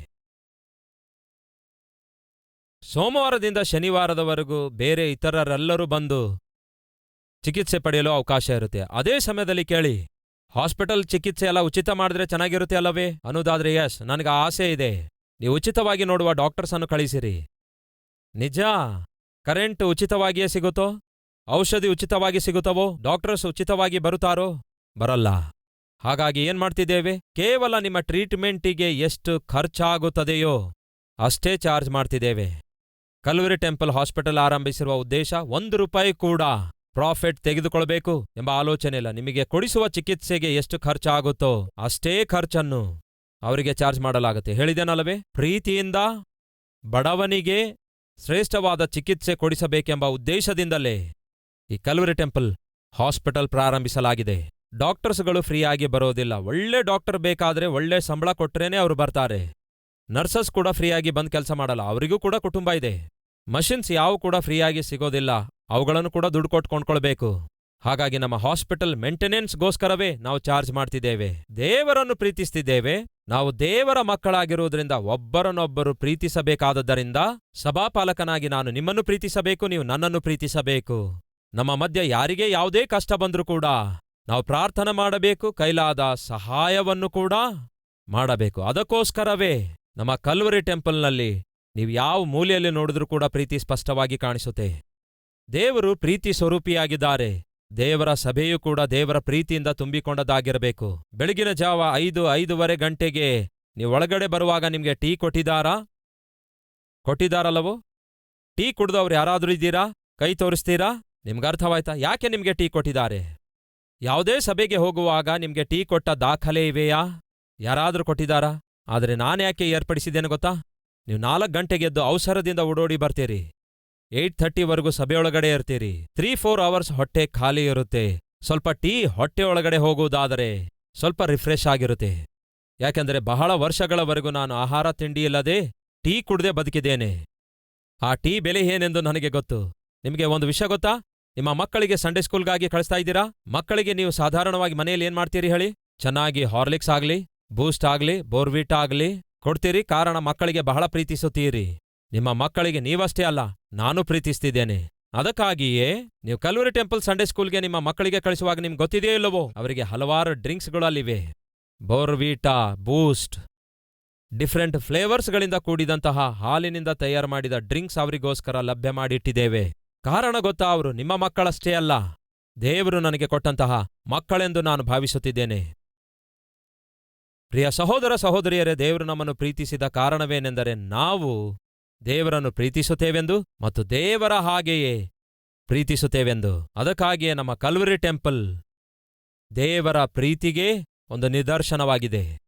ಸೋಮವಾರದಿಂದ ಶನಿವಾರದವರೆಗೂ ಬೇರೆ ಇತರರೆಲ್ಲರೂ ಬಂದು ಚಿಕಿತ್ಸೆ ಪಡೆಯಲು ಅವಕಾಶ ಇರುತ್ತೆ. ಅದೇ ಸಮಯದಲ್ಲಿ ಕೇಳಿ, ಹಾಸ್ಪಿಟಲ್ ಚಿಕಿತ್ಸೆ ಎಲ್ಲ ಉಚಿತ ಮಾಡಿದ್ರೆ ಚೆನ್ನಾಗಿರುತ್ತೆ ಅಲ್ಲವೇ? ಅನ್ನೋದಾದ್ರೆ ಯಶ್ ನನಗೆ ಆಸೆ ಇದೆ. ನೀವು ಉಚಿತವಾಗಿ ನೋಡುವ ಡಾಕ್ಟರ್ಸ್ ಅನ್ನು ಕಳಿಸಿರಿ. ನಿಜ? ಕರೆಂಟ್ ಉಚಿತವಾಗಿಯೇ ಸಿಗುತ್ತೋ? ಔಷಧಿ ಉಚಿತವಾಗಿ ಸಿಗುತ್ತವೋ? ಡಾಕ್ಟರ್ಸ್ ಉಚಿತವಾಗಿ ಬರುತ್ತಾರೋ? ಬರಲ್ಲ. ಹಾಗಾಗಿ ಏನ್ ಮಾಡ್ತಿದ್ದೇವೆ? ಕೇವಲ ನಿಮ್ಮ ಟ್ರೀಟ್ಮೆಂಟಿಗೆ ಎಷ್ಟು ಖರ್ಚಾಗುತ್ತದೆಯೋ ಅಷ್ಟೇ ಚಾರ್ಜ್ ಮಾಡ್ತಿದ್ದೇವೆ. ಕಲ್ವರಿ ಟೆಂಪಲ್ ಹಾಸ್ಪಿಟಲ್ ಆರಂಭಿಸಿರುವ ಉದ್ದೇಶ ಒಂದು ರೂಪಾಯಿ ಕೂಡ ಪ್ರಾಫಿಟ್ ತೆಗೆದುಕೊಳ್ಬೇಕು ಎಂಬ ಆಲೋಚನೆ ಇಲ್ಲ. ನಿಮಗೆ ಕೊಡಿಸುವ ಚಿಕಿತ್ಸೆಗೆ ಎಷ್ಟು ಖರ್ಚಾಗುತ್ತೋ ಅಷ್ಟೇ ಖರ್ಚನ್ನು ಅವರಿಗೆ ಚಾರ್ಜ್ ಮಾಡಲಾಗುತ್ತೆ. ಹೇಳಿದೆನಲ್ಲವೇ? ಪ್ರೀತಿಯಿಂದ ಬಡವನಿಗೆ ಶ್ರೇಷ್ಠವಾದ ಚಿಕಿತ್ಸೆ ಕೊಡಿಸಬೇಕೆಂಬ ಉದ್ದೇಶದಿಂದಲೇ ಈ ಕಲ್ವರಿ ಟೆಂಪಲ್ ಹಾಸ್ಪಿಟಲ್ ಪ್ರಾರಂಭಿಸಲಾಗಿದೆ. ಡಾಕ್ಟರ್ಸ್ಗಳು ಫ್ರೀಯಾಗಿ ಬರೋದಿಲ್ಲ. ಒಳ್ಳೆ ಡಾಕ್ಟರ್ ಬೇಕಾದ್ರೆ ಒಳ್ಳೆ ಸಂಬಳ ಕೊಟ್ರೇನೆ ಅವರು ಬರ್ತಾರೆ. ನರ್ಸಸ್ ಕೂಡ ಫ್ರೀಯಾಗಿ ಬಂದು ಕೆಲಸ ಮಾಡಲ್ಲ. ಅವರಿಗೂ ಕೂಡ ಕುಟುಂಬ ಇದೆ. ಮಷಿನ್ಸ್ ಯಾವ ಕೂಡ ಫ್ರೀಯಾಗಿ ಸಿಗೋದಿಲ್ಲ. ಅವುಗಳನ್ನು ಕೂಡ ದುಡ್ಡು ಕೊಟ್ಟು ಕೊಂಡ್ಕೊಳ್ಬೇಕು. ಹಾಗಾಗಿ ನಮ್ಮ ಹಾಸ್ಪಿಟಲ್ ಮೇಂಟೆನೆನ್ಸ್ಗೋಸ್ಕರವೇ ನಾವು ಚಾರ್ಜ್ ಮಾಡ್ತಿದ್ದೇವೆ. ದೇವರನ್ನು ಪ್ರೀತಿಸ್ತಿದ್ದೇವೆ. ನಾವು ದೇವರ ಮಕ್ಕಳಾಗಿರುವುದರಿಂದ ಒಬ್ಬರನ್ನೊಬ್ಬರು ಪ್ರೀತಿಸಬೇಕಾದದ್ದರಿಂದ ಸಭಾಪಾಲಕನಾಗಿ ನಾನು ನಿಮ್ಮನ್ನು ಪ್ರೀತಿಸಬೇಕು, ನೀವು ನನ್ನನ್ನು ಪ್ರೀತಿಸಬೇಕು. ನಮ್ಮ ಮಧ್ಯ ಯಾರಿಗೇ ಯಾವುದೇ ಕಷ್ಟ ಬಂದರೂ ಕೂಡ ನಾವು ಪ್ರಾರ್ಥನೆ ಮಾಡಬೇಕು, ಕೈಲಾದ ಸಹಾಯವನ್ನು ಕೂಡ ಮಾಡಬೇಕು. ಅದಕ್ಕೋಸ್ಕರವೇ ನಮ್ಮ ಕಲ್ವರಿ ಟೆಂಪಲ್ನಲ್ಲಿ ನೀವು ಯಾವ ಮೂಲೆಯಲ್ಲಿ ನೋಡಿದ್ರೂ ಕೂಡ ಪ್ರೀತಿ ಸ್ಪಷ್ಟವಾಗಿ ಕಾಣಿಸುತ್ತೆ. ದೇವರು ಪ್ರೀತಿ ಸ್ವರೂಪಿಯಾಗಿದ್ದಾರೆ. ದೇವರ ಸಭೆಯೂ ಕೂಡ ದೇವರ ಪ್ರೀತಿಯಿಂದ ತುಂಬಿಕೊಂಡದಾಗಿರಬೇಕು ಬೆಳಗಿನ ಜಾವ ಐದು, ಐದೂವರೆ ಗಂಟೆಗೆ ನೀವು ಒಳಗಡೆ ಬರುವಾಗ ನಿಮಗೆ ಟೀ ಕೊಟ್ಟಿದ್ದಾರಾ? ಕೊಟ್ಟಿದ್ದಾರಲ್ಲವೋ? ಟೀ ಕುಡಿದವರು ಯಾರಾದರೂ ಇದ್ದೀರಾ? ಕೈ ತೋರಿಸ್ತೀರಾ? ನಿಮ್ಗೆ ಅರ್ಥವಾಯ್ತಾ? ಯಾಕೆ ನಿಮಗೆ ಟೀ ಕೊಟ್ಟಿದ್ದಾರೆ? ಯಾವುದೇ ಸಭೆಗೆ ಹೋಗುವಾಗ ನಿಮ್ಗೆ ಟೀ ಕೊಟ್ಟ ದಾಖಲೆ ಇವೆಯಾ? ಯಾರಾದರೂ ಕೊಟ್ಟಿದ್ದಾರಾ? ಆದರೆ ನಾನ್ಯಾಕೆ ಏರ್ಪಡಿಸಿದ್ದೇನೆ ಗೊತ್ತಾ? ನೀವು ನಾಲ್ಕು ಗಂಟೆಗೆದ್ದು ಅವಸರದಿಂದ ಓಡೋಡಿ ಬರ್ತೀರಿ. ಏಯ್ಟ್ ಥರ್ಟಿವರೆಗೂ ಸಭೆಯೊಳಗಡೆ ಇರ್ತೀರಿ. ತ್ರೀ ಫೋರ್ ಅವರ್ಸ್ ಹೊಟ್ಟೆ ಖಾಲಿ ಇರುತ್ತೆ. ಸ್ವಲ್ಪ ಟೀ ಹೊಟ್ಟೆಯೊಳಗಡೆ ಹೋಗುವುದಾದರೆ ಸ್ವಲ್ಪ ರಿಫ್ರೆಶ್ ಆಗಿರುತ್ತೆ. ಯಾಕೆಂದರೆ ಬಹಳ ವರ್ಷಗಳವರೆಗೂ ನಾನು ಆಹಾರ ತಿಂಡಿ ಇಲ್ಲದೆ ಟೀ ಕುಡ್ದೆ ಬದುಕಿದ್ದೇನೆ. ಆ ಟೀ ಬೆಲೆ ಏನೆಂದು ನನಗೆ ಗೊತ್ತು. ನಿಮಗೆ ಒಂದು ವಿಷಯ ಗೊತ್ತಾ? ನಿಮ್ಮ ಮಕ್ಕಳಿಗೆ ಸಂಡೇ ಸ್ಕೂಲ್ಗಾಗಿ ಕಳಿಸ್ತಾ ಇದ್ದೀರಾ? ಮಕ್ಕಳಿಗೆ ನೀವು ಸಾಧಾರಣವಾಗಿ ಮನೆಯಲ್ಲಿ ಏನ್ ಮಾಡ್ತೀರಿ ಹೇಳಿ? ಚೆನ್ನಾಗಿ ಹಾರ್ಲಿಕ್ಸ್ ಆಗ್ಲಿ ಬೂಸ್ಟ್ ಆಗ್ಲಿ ಬೋರ್ವಿಟ್ ಆಗ್ಲಿ ಕೊಡ್ತೀರಿ? ಕಾರಣ ಮಕ್ಕಳಿಗೆ ಬಹಳ ಪ್ರೀತಿಸುತ್ತೀರಿ. ನಿಮ್ಮ ಮಕ್ಕಳಿಗೆ ನೀವಷ್ಟೇ ಅಲ್ಲ, ನಾನು ಪ್ರೀತಿಸ್ತಿದ್ದೇನೆ. ಅದಕ್ಕಾಗಿಯೇ ನೀವು ಕಲ್ವರಿ ಟೆಂಪಲ್ ಸಂಡೇ ಸ್ಕೂಲ್ಗೆ ನಿಮ್ಮ ಮಕ್ಕಳಿಗೆ ಕಳಿಸುವಾಗ ನಿಮ್ಗೆ ಗೊತ್ತಿದೆಯೋ ಇಲ್ಲವೋ? ಅವರಿಗೆ ಹಲವಾರು ಡ್ರಿಂಕ್ಸ್ಗಳು ಅಲ್ಲಿವೆ. ಬೋರ್ವೀಟಾ ಬೂಸ್ಟ್ ಡಿಫರೆಂಟ್ ಫ್ಲೇವರ್ಸ್ಗಳಿಂದ ಕೂಡಿದಂತಹ ಹಾಲಿನಿಂದ ತಯಾರು ಮಾಡಿದ ಡ್ರಿಂಕ್ಸ್ ಅವರಿಗೋಸ್ಕರ ಲಭ್ಯ ಮಾಡಿಟ್ಟಿದ್ದೇವೆ. ಕಾರಣ ಗೊತ್ತಾ ಅವರು, ನಿಮ್ಮ ಮಕ್ಕಳಷ್ಟೇ ಅಲ್ಲ. ದೇವರು ನನಗೆ ಕೊಟ್ಟಂತಹ ಮಕ್ಕಳೆಂದು ನಾನು ಭಾವಿಸುತ್ತಿದ್ದೇನೆ. ಪ್ರಿಯ ಸಹೋದರ ಸಹೋದರಿಯರೇ, ದೇವರು ನಮ್ಮನ್ನು ಪ್ರೀತಿಸಿದ ಕಾರಣವೇನೆಂದರೆ ನಾವು ದೇವರನ್ನು ಪ್ರೀತಿಸುತ್ತೇವೆಂದು ಮತ್ತು ದೇವರ ಹಾಗೆಯೇ ಪ್ರೀತಿಸುತ್ತೇವೆಂದು. ಅದಕ್ಕಾಗಿಯೇ ನಮ್ಮ ಕಲ್ವರಿ ಟೆಂಪಲ್ ದೇವರ ಪ್ರೀತಿಗೆ ಒಂದು ನಿದರ್ಶನವಾಗಿದೆ.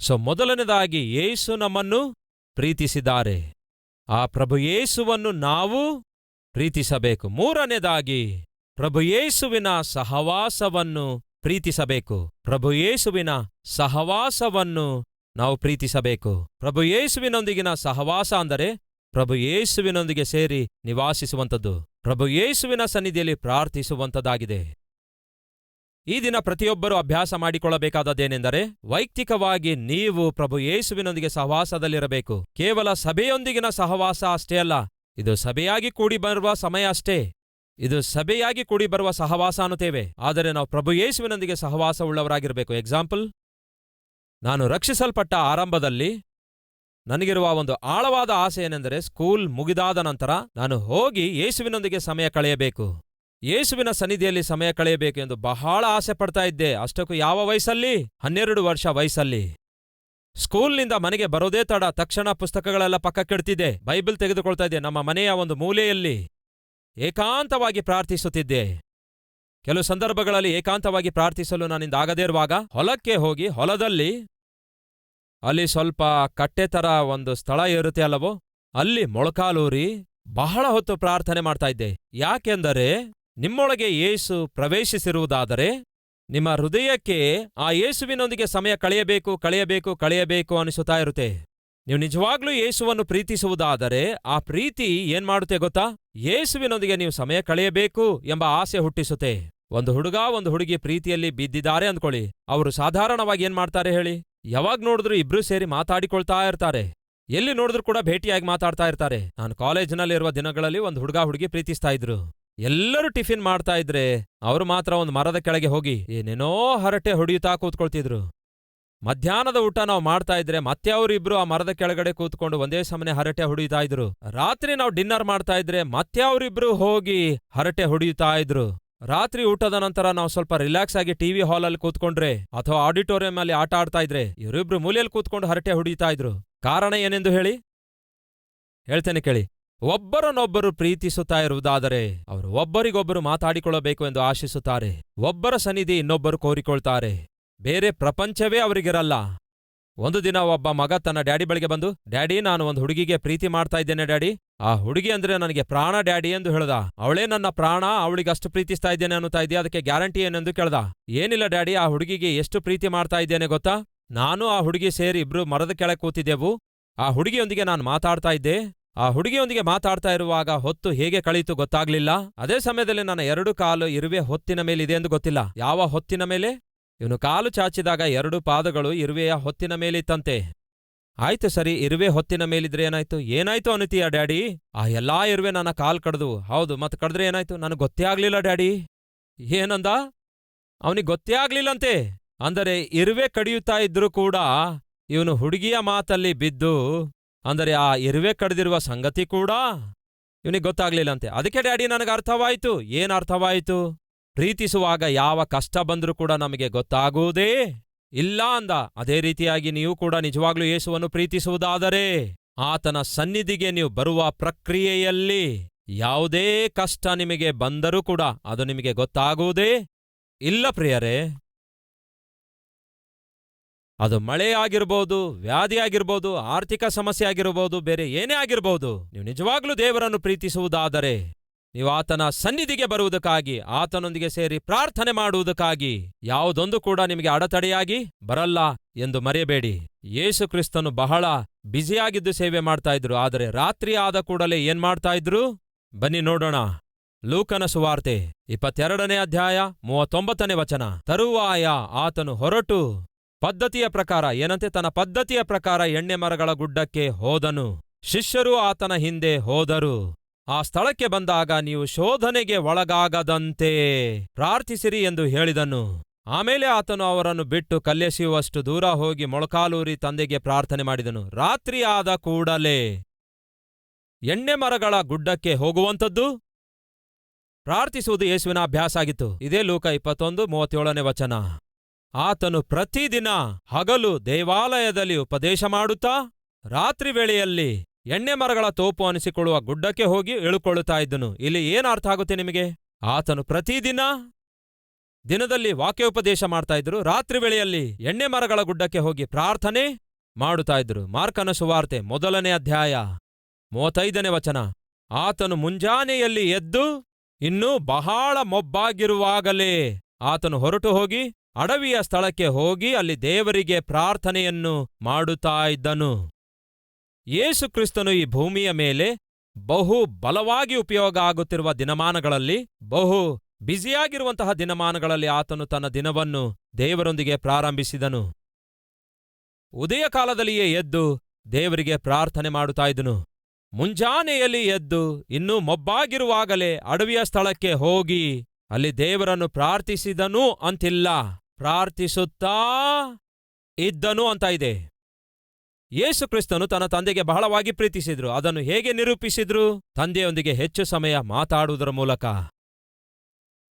ಸೊ ಮೊದಲನೇದಾಗಿ ಯೇಸು ನಮ್ಮನ್ನು ಪ್ರೀತಿಸಿದ್ದಾರೆ. ಆ ಪ್ರಭು ಯೇಸುವನ್ನು ನಾವು ಪ್ರೀತಿಸಬೇಕು. ಮೂರನೇದಾಗಿ ಪ್ರಭುಯೇಸುವಿನ ಸಹವಾಸವನ್ನು ಪ್ರೀತಿಸಬೇಕು. ಪ್ರಭುಯೇಸುವಿನ ಸಹವಾಸವನ್ನು ನಾವು ಪ್ರೀತಿಸಬೇಕು. ಪ್ರಭು ಯೇಸುವಿನೊಂದಿಗಿನ ಸಹವಾಸ ಅಂದರೆ ಪ್ರಭು ಯೇಸುವಿನೊಂದಿಗೆ ಸೇರಿ ನಿವಾಸಿಸುವಂಥದ್ದು. ಪ್ರಭುಯೇಸುವಿನ ಸನ್ನಿಧಿಯಲ್ಲಿ ಪ್ರಾರ್ಥಿಸುವಂಥದ್ದಾಗಿದೆ. ಈ ದಿನ ಪ್ರತಿಯೊಬ್ಬರೂ ಅಭ್ಯಾಸ ಮಾಡಿಕೊಳ್ಳಬೇಕಾದದ್ದೇನೆಂದರೆ ವೈಯಕ್ತಿಕವಾಗಿ ನೀವು ಪ್ರಭು ಯೇಸುವಿನೊಂದಿಗೆ ಸಹವಾಸದಲ್ಲಿರಬೇಕು. ಕೇವಲ ಸಭೆಯೊಂದಿಗಿನ ಸಹವಾಸ ಅಷ್ಟೇ ಅಲ್ಲ ಇದು ಸಭೆಯಾಗಿ ಕೂಡಿ ಬರುವ ಸಮಯ ಅಷ್ಟೇ. ಇದು ಸಭೆಯಾಗಿ ಕೂಡಿ ಬರುವ ಸಹವಾಸ ಅನ್ನುತ್ತೇವೆ. ಆದರೆ ನಾವು ಪ್ರಭು ಯೇಸುವಿನೊಂದಿಗೆ ಸಹವಾಸವುಳ್ಳವರಾಗಿರಬೇಕು ಎಕ್ಸಾಂಪಲ್ ನಾನು ರಕ್ಷಿಸಲ್ಪಟ್ಟ ಆರಂಭದಲ್ಲಿ ನನಗಿರುವ ಒಂದು ಆಳವಾದ ಆಸೆ ಏನೆಂದರೆ ಸ್ಕೂಲ್ ಮುಗಿದಾದ ನಂತರ ನಾನು ಹೋಗಿ ಯೇಸುವಿನೊಂದಿಗೆ ಸಮಯ ಕಳೆಯಬೇಕು. ಯೇಸುವಿನ ಸನ್ನಿಧಿಯಲ್ಲಿ ಸಮಯ ಕಳೆಯಬೇಕು ಎಂದು ಬಹಳ ಆಸೆ ಪಡ್ತಾ ಇದ್ದೆ. ಅಷ್ಟಕ್ಕೂ ಯಾವ ವಯಸ್ಸಲ್ಲಿ? ಹನ್ನೆರಡು ವರ್ಷ ವಯಸ್ಸಲ್ಲಿ. ಸ್ಕೂಲ್ನಿಂದ ಮನೆಗೆ ಬರೋದೇ ತಡ. ತಕ್ಷಣ ಪುಸ್ತಕಗಳೆಲ್ಲ ಪಕ್ಕಕ್ಕಿಡ್ತಿದ್ದೆ ಬೈಬಲ್ ತೆಗೆದುಕೊಳ್ತಾ ಇದ್ದೆ. ನಮ್ಮ ಮನೆಯ ಒಂದು ಮೂಲೆಯಲ್ಲಿ ಏಕಾಂತವಾಗಿ ಪ್ರಾರ್ಥಿಸುತ್ತಿದ್ದೆ. ಕೆಲವು ಸಂದರ್ಭಗಳಲ್ಲಿ ಏಕಾಂತವಾಗಿ ಪ್ರಾರ್ಥಿಸಲು ನಾನಿಂದ ಆಗದೇ ಇರುವಾಗ ಹೊಲಕ್ಕೆ ಹೋಗಿ ಹೊಲದಲ್ಲಿ ಅಲ್ಲಿ ಸ್ವಲ್ಪ ಕಟ್ಟೆ ತರ ಒಂದು ಸ್ಥಳ ಇರುತ್ತೆ ಅಲ್ಲವೋ? ಅಲ್ಲಿ ಮೊಳಕಾಲೂರಿ ಬಹಳ ಹೊತ್ತು ಪ್ರಾರ್ಥನೆ ಮಾಡ್ತಾ ಇದ್ದೆ. ಯಾಕೆಂದರೆ ನಿಮ್ಮೊಳಗೆ ಯೇಸು ಪ್ರವೇಶಿಸಿರುವುದಾದರೆ ನಿಮ್ಮ ಹೃದಯಕ್ಕೆ ಆ ಯೇಸುವಿನೊಂದಿಗೆ ಸಮಯ ಕಳೆಯಬೇಕು ಕಳೆಯಬೇಕು ಕಳೆಯಬೇಕು ಅನಿಸುತ್ತಾ ಇರುತ್ತೆ. ನೀವು ನಿಜವಾಗ್ಲೂ ಯೇಸುವನ್ನು ಪ್ರೀತಿಸುವುದಾದರೆ ಆ ಪ್ರೀತಿ ಏನ್ ಮಾಡುತ್ತೆ ಗೊತ್ತಾ? ಯೇಸುವಿನೊಂದಿಗೆ ನೀವು ಸಮಯ ಕಳೆಯಬೇಕು ಎಂಬ ಆಸೆ ಹುಟ್ಟಿಸುತ್ತೆ. ಒಂದು ಹುಡುಗ ಒಂದು ಹುಡುಗಿ ಪ್ರೀತಿಯಲ್ಲಿ ಬಿದ್ದಿದ್ದಾರೆ ಅಂದ್ಕೊಳ್ಳಿ. ಅವರು ಸಾಧಾರಣವಾಗಿ ಏನ್ ಮಾಡ್ತಾರೆ ಹೇಳಿ? ಯಾವಾಗ ನೋಡಿದ್ರು ಇಬ್ರು ಸೇರಿ ಮಾತಾಡಿಕೊಳ್ತಾ ಇರ್ತಾರೆ. ಎಲ್ಲಿ ನೋಡಿದ್ರು ಕೂಡ ಭೇಟಿಯಾಗಿ ಮಾತಾಡ್ತಾ ಇರ್ತಾರೆ. ನಾನು ಕಾಲೇಜಿನಲ್ಲಿರುವ ದಿನಗಳಲ್ಲಿ ಒಂದು ಹುಡುಗ ಹುಡುಗಿ ಪ್ರೀತಿಸ್ತಾ ಇದ್ರು. ಎಲ್ಲರೂ ಟಿಫಿನ್ ಮಾಡ್ತಾ ಇದ್ರೆ ಅವರು ಮಾತ್ರ ಒಂದು ಮರದ ಕೆಳಗೆ ಹೋಗಿ ಏನೇನೋ ಹರಟೆ ಹೊಡೆಯುತ್ತಾ ಕೂತ್ಕೊಳ್ತಿದ್ರು. ಮಧ್ಯಾಹ್ನದ ಊಟ ನಾವು ಮಾಡ್ತಾ ಇದ್ರೆ ಮತ್ತೆ ಅವರಿಬ್ರು ಆ ಮರದ ಕೆಳಗಡೆ ಕೂತ್ಕೊಂಡು ಒಂದೇ ಸಮನೆ ಹರಟೆ ಹೊಡೆಯುತ್ತಾ ಇದ್ರು. ರಾತ್ರಿ ನಾವು ಡಿನ್ನರ್ ಮಾಡ್ತಾ ಇದ್ರೆ ಮತ್ತೆ ಅವರಿಬ್ರು ಹೋಗಿ ಹರಟೆ ಹೊಡೆಯುತ್ತಾ ಇದ್ರು. ರಾತ್ರಿ ಊಟದ ನಂತರ ನಾವು ಸ್ವಲ್ಪ ರಿಲ್ಯಾಕ್ಸ್ ಆಗಿ ಟಿವಿ ಹಾಲಲ್ಲಿ ಕೂತ್ಕೊಂಡ್ರೆ ಅಥವಾ ಆಡಿಟೋರಿಯಂ ಅಲ್ಲಿ ಆಟ ಆಡ್ತಾ ಇದ್ರೆ ಇವರಿಬ್ರು ಮೂಲೆಯಲ್ಲಿ ಕೂತ್ಕೊಂಡು ಹರಟೆ ಹೊಡೆಯುತ್ತಾ ಇದ್ರು. ಕಾರಣ ಏನೆಂದು ಹೇಳಿ? ಹೇಳ್ತೇನೆ ಕೇಳಿ. ಒಬ್ಬರನ್ನೊಬ್ಬರು ಪ್ರೀತಿಸುತ್ತಾ ಇರುವುದಾದರೆ ಅವರು ಒಬ್ಬರಿಗೊಬ್ಬರು ಮಾತಾಡಿಕೊಳ್ಳಬೇಕು ಎಂದು ಆಶಿಸುತ್ತಾರೆ. ಒಬ್ಬರ ಸನ್ನಿಧಿ ಇನ್ನೊಬ್ಬರು ಕೋರಿಕೊಳ್ತಾರೆ. ಬೇರೆ ಪ್ರಪಂಚವೇ ಅವರಿಗಿರಲ್ಲ. ಒಂದು ದಿನ ಒಬ್ಬ ಮಗ ತನ್ನ ಡ್ಯಾಡಿ ಬಳಿಗೆ ಬಂದು, ಡ್ಯಾಡಿ, ನಾನು ಒಂದು ಹುಡುಗಿಗೆ ಪ್ರೀತಿ ಮಾಡ್ತಾ ಇದ್ದೇನೆ ಡ್ಯಾಡಿ. ಆ ಹುಡುಗಿ ಅಂದ್ರೆ ನನಗೆ ಪ್ರಾಣ ಡ್ಯಾಡಿ ಎಂದು ಹೇಳ್ದ. ಅವಳೇ ನನ್ನ ಪ್ರಾಣ, ಅವಳಿಗೆ ಅಷ್ಟು ಪ್ರೀತಿಸ್ತಾ ಇದ್ದೇನೆ ಅನ್ನುತ್ತಾ ಇದೆಯಾ? ಅದಕ್ಕೆ ಗ್ಯಾರಂಟಿ ಏನೆಂದು ಕೇಳ್ದ. ಏನಿಲ್ಲ ಡ್ಯಾಡಿ, ಆ ಹುಡುಗಿಗೆ ಎಷ್ಟು ಪ್ರೀತಿ ಮಾಡ್ತಾ ಇದ್ದೇನೆ ಗೊತ್ತಾ? ನಾನು ಆ ಹುಡುಗಿ ಸೇರಿ ಇಬ್ರು ಮರದ ಕೆಳಗೆ ಕೂತಿದ್ದೆವು. ಆ ಹುಡುಗಿಯೊಂದಿಗೆ ನಾನು ಮಾತಾಡ್ತಾ ಇದ್ದೆ. ಆ ಹುಡುಗಿಯೊಂದಿಗೆ ಮಾತಾಡ್ತಾ ಇರುವಾಗ ಹೊತ್ತು ಹೇಗೆ ಕಳೀತು ಗೊತ್ತಾಗ್ಲಿಲ್ಲ. ಅದೇ ಸಮಯದಲ್ಲಿ ನನ್ನ ಎರಡು ಕಾಲು ಇರುವೆ ಹೊತ್ತಿನ ಮೇಲಿದೆ ಎಂದು ಗೊತ್ತಿಲ್ಲ. ಯಾವ ಹೊತ್ತಿನ ಮೇಲೆ? ಇವನು ಕಾಲು ಚಾಚಿದಾಗ ಎರಡು ಪಾದಗಳು ಇರುವೆಯ ಹೊತ್ತಿನ ಮೇಲಿತ್ತಂತೆ. ಆಯ್ತು ಸರಿ, ಇರುವೆ ಹೊತ್ತಿನ ಮೇಲಿದ್ರೆ ಏನಾಯ್ತು? ಏನಾಯ್ತು ಅನಿತೀಯ ಡ್ಯಾಡಿ? ಆ ಎಲ್ಲಾ ಇರುವೆ ನನ್ನ ಕಾಲ್ ಕಡ್ದು ಹೌದು, ಮತ್ತೆ ಕಡ್ದ್ರೆ ಏನಾಯ್ತು? ನನಗೆ ಗೊತ್ತೇ ಆಗ್ಲಿಲ್ಲ ಡ್ಯಾಡಿ. ಏನಂದ? ಅವನಿಗೆ ಗೊತ್ತೇ ಆಗ್ಲಿಲ್ಲಂತೆ. ಅಂದರೆ ಇರುವೆ ಕಡಿಯುತ್ತಾ ಇದ್ರೂ ಕೂಡ ಇವನು ಹುಡುಗಿಯ ಮಾತಲ್ಲಿ ಬಿದ್ದು ಅಂದರೆ ಆ ಇರುವೆ ಕಡ್ದಿರುವ ಸಂಗತಿ ಕೂಡ ಇವನಿಗೆ ಗೊತ್ತಾಗ್ಲಿಲ್ಲಂತೆ. ಅದಕ್ಕೆ ಡ್ಯಾಡಿ ನನಗೆ ಅರ್ಥವಾಯಿತು. ಏನು ಅರ್ಥವಾಯಿತು? ಪ್ರೀತಿಸುವಾಗ ಯಾವ ಕಷ್ಟ ಬಂದರೂ ಕೂಡ ನಮಗೆ ಗೊತ್ತಾಗುವುದೇ ಇಲ್ಲ ಅಂದ. ಅದೇ ರೀತಿಯಾಗಿ ನೀವು ಕೂಡ ನಿಜವಾಗ್ಲೂ ಯೇಸುವನ್ನು ಪ್ರೀತಿಸುವುದಾದರೆ ಆತನ ಸನ್ನಿಧಿಗೆ ನೀವು ಬರುವ ಪ್ರಕ್ರಿಯೆಯಲ್ಲಿ ಯಾವುದೇ ಕಷ್ಟ ನಿಮಗೆ ಬಂದರೂ ಕೂಡ ಅದು ನಿಮಗೆ ಗೊತ್ತಾಗುವುದೇ ಇಲ್ಲ ಪ್ರಿಯರೇ. ಅದು ಮಳೆ ಆಗಿರ್ಬೋದು, ವ್ಯಾಧಿ ಆಗಿರ್ಬೋದು, ಆರ್ಥಿಕ ಸಮಸ್ಯೆ ಆಗಿರ್ಬೋದು, ಬೇರೆ ಏನೇ ಆಗಿರ್ಬೋದು, ನೀವು ನಿಜವಾಗ್ಲೂ ದೇವರನ್ನು ಪ್ರೀತಿಸುವುದಾದರೆ ನೀವು ಆತನ ಸನ್ನಿಧಿಗೆ ಬರುವುದಕ್ಕಾಗಿ, ಆತನೊಂದಿಗೆ ಸೇರಿ ಪ್ರಾರ್ಥನೆ ಮಾಡುವುದಕ್ಕಾಗಿ ಯಾವುದೊಂದು ಕೂಡ ನಿಮಗೆ ಅಡತಡೆಯಾಗಿ ಬರಲ್ಲ ಎಂದು ಮರೆಯಬೇಡಿ. ಯೇಸು ಕ್ರಿಸ್ತನು ಬಹಳ ಬ್ಯುಸಿಯಾಗಿದ್ದು ಸೇವೆ ಮಾಡ್ತಾ ಇದ್ರು ಆದರೆ ರಾತ್ರಿ ಆದ ಕೂಡಲೇ ಏನ್ ಮಾಡ್ತಾ ಇದ್ರು? ಬನ್ನಿ ನೋಡೋಣ. ಲೂಕನ ಸುವಾರ್ತೆ ಇಪ್ಪತ್ತೆರಡನೇ ಅಧ್ಯಾಯ ಮೂವತ್ತೊಂಬತ್ತನೇ ವಚನ. ತರುವಾಯ ಆತನು ಹೊರಟು ಪದ್ಧತಿಯ ಪ್ರಕಾರ, ಏನಂತೆ? ತನ್ನ ಪದ್ಧತಿಯ ಪ್ರಕಾರ ಎಣ್ಣೆ ಮರಗಳ ಗುಡ್ಡಕ್ಕೆ ಹೋದನು. ಶಿಷ್ಯರು ಆತನ ಹಿಂದೆ ಹೋದರು. ಆ ಸ್ಥಳಕ್ಕೆ ಬಂದಾಗ, ನೀವು ಶೋಧನೆಗೆ ಒಳಗಾಗದಂತೆ ಪ್ರಾರ್ಥಿಸಿರಿ ಎಂದು ಹೇಳಿದನು. ಆಮೇಲೆ ಆತನು ಅವರನ್ನು ಬಿಟ್ಟು ಕಲ್ಲೆಸೆಯುವಷ್ಟು ದೂರ ಹೋಗಿ ಮೊಳಕಾಲೂರಿ ತಂದೆಗೆ ಪ್ರಾರ್ಥನೆ ಮಾಡಿದನು. ರಾತ್ರಿ ಆದ ಕೂಡಲೇ ಎಣ್ಣೆ ಮರಗಳ ಗುಡ್ಡಕ್ಕೆ ಹೋಗುವಂಥದ್ದು? ಪ್ರಾರ್ಥಿಸುವುದು ಯೇಸುವಿನ ಅಭ್ಯಾಸ ಆಗಿತ್ತು. ಇದೇ ಲೂಕ ಇಪ್ಪತ್ತೊಂದು, ಮೂವತ್ತೇಳನೇ ವಚನ. ಆತನು ಪ್ರತಿದಿನ ಹಗಲು ದೇವಾಲಯದಲ್ಲಿ ಉಪದೇಶ ಮಾಡುತ್ತಾ, ರಾತ್ರಿ ವೇಳೆಯಲ್ಲಿ ಎಣ್ಣೆ ಮರಗಳ ತೋಪು ಅನಿಸಿಕೊಳ್ಳುವ ಗುಡ್ಡಕ್ಕೆ ಹೋಗಿ ಇಳುಕೊಳ್ಳುತ್ತಾ ಇದ್ದನು. ಇಲ್ಲಿ ಏನು ಅರ್ಥ ಆಗುತ್ತೆ ನಿಮಗೆ? ಆತನು ಪ್ರತಿದಿನ ದಿನದಲ್ಲಿ ವಾಕ್ಯೋಪದೇಶ ಮಾಡ್ತಾ ಇದ್ರು ರಾತ್ರಿ ವೇಳೆಯಲ್ಲಿ ಎಣ್ಣೆ ಮರಗಳ ಗುಡ್ಡಕ್ಕೆ ಹೋಗಿ ಪ್ರಾರ್ಥನೆ ಮಾಡುತ್ತಾ ಇದ್ರು ಮಾರ್ಕನ ಸುವಾರ್ತೆ ಮೊದಲನೇ ಅಧ್ಯಾಯ ಮೂವತ್ತೈದನೇ ವಚನ. ಆತನು ಮುಂಜಾನೆಯಲ್ಲಿ ಎದ್ದು ಇನ್ನೂ ಬಹಳ ಮೊಬ್ಬಾಗಿರುವಾಗಲೇ ಆತನು ಹೊರಟು ಹೋಗಿ ಅಡವಿಯ ಸ್ಥಳಕ್ಕೆ ಹೋಗಿ ಅಲ್ಲಿ ದೇವರಿಗೆ ಪ್ರಾರ್ಥನೆಯನ್ನು ಮಾಡುತ್ತಾ ಇದ್ದನು. ಯೇಸು ಕ್ರಿಸ್ತನು ಈ ಭೂಮಿಯ ಮೇಲೆ ಬಹು ಬಲವಾಗಿ ಉಪಯೋಗ ಆಗುತ್ತಿರುವ ದಿನಮಾನಗಳಲ್ಲಿ, ಬಹು ಬ್ಯುಸಿಯಾಗಿರುವಂತಹ ದಿನಮಾನಗಳಲ್ಲಿ ಆತನು ತನ್ನ ದಿನವನ್ನು ದೇವರೊಂದಿಗೆ ಪ್ರಾರಂಭಿಸಿದನು. ಉದಯ ಕಾಲದಲ್ಲಿಯೇ ಎದ್ದು ದೇವರಿಗೆ ಪ್ರಾರ್ಥನೆ ಮಾಡುತ್ತಾ ಇದ್ದನು. ಮುಂಜಾನೆಯಲ್ಲಿ ಎದ್ದು ಇನ್ನೂ ಮೊಬ್ಬಾಗಿರುವಾಗಲೇ ಅಡವಿಯ ಸ್ಥಳಕ್ಕೆ ಹೋಗಿ ಅಲ್ಲಿ ದೇವರನ್ನು ಪ್ರಾರ್ಥಿಸಿದನೂ ಅಂತಿಲ್ಲ. ಪ್ರಾರ್ಥಿಸುತ್ತಾ ಇದ್ದನು ಅಂತ ಇದೆ. ಯೇಸು ಕ್ರಿಸ್ತನು ತನ್ನ ತಂದೆಗೆ ಬಹಳವಾಗಿ ಪ್ರೀತಿಸಿದ್ರು. ಅದನ್ನು ಹೇಗೆ ನಿರೂಪಿಸಿದ್ರು? ತಂದೆಯೊಂದಿಗೆ ಹೆಚ್ಚು ಸಮಯ ಮಾತಾಡುವುದರ ಮೂಲಕ.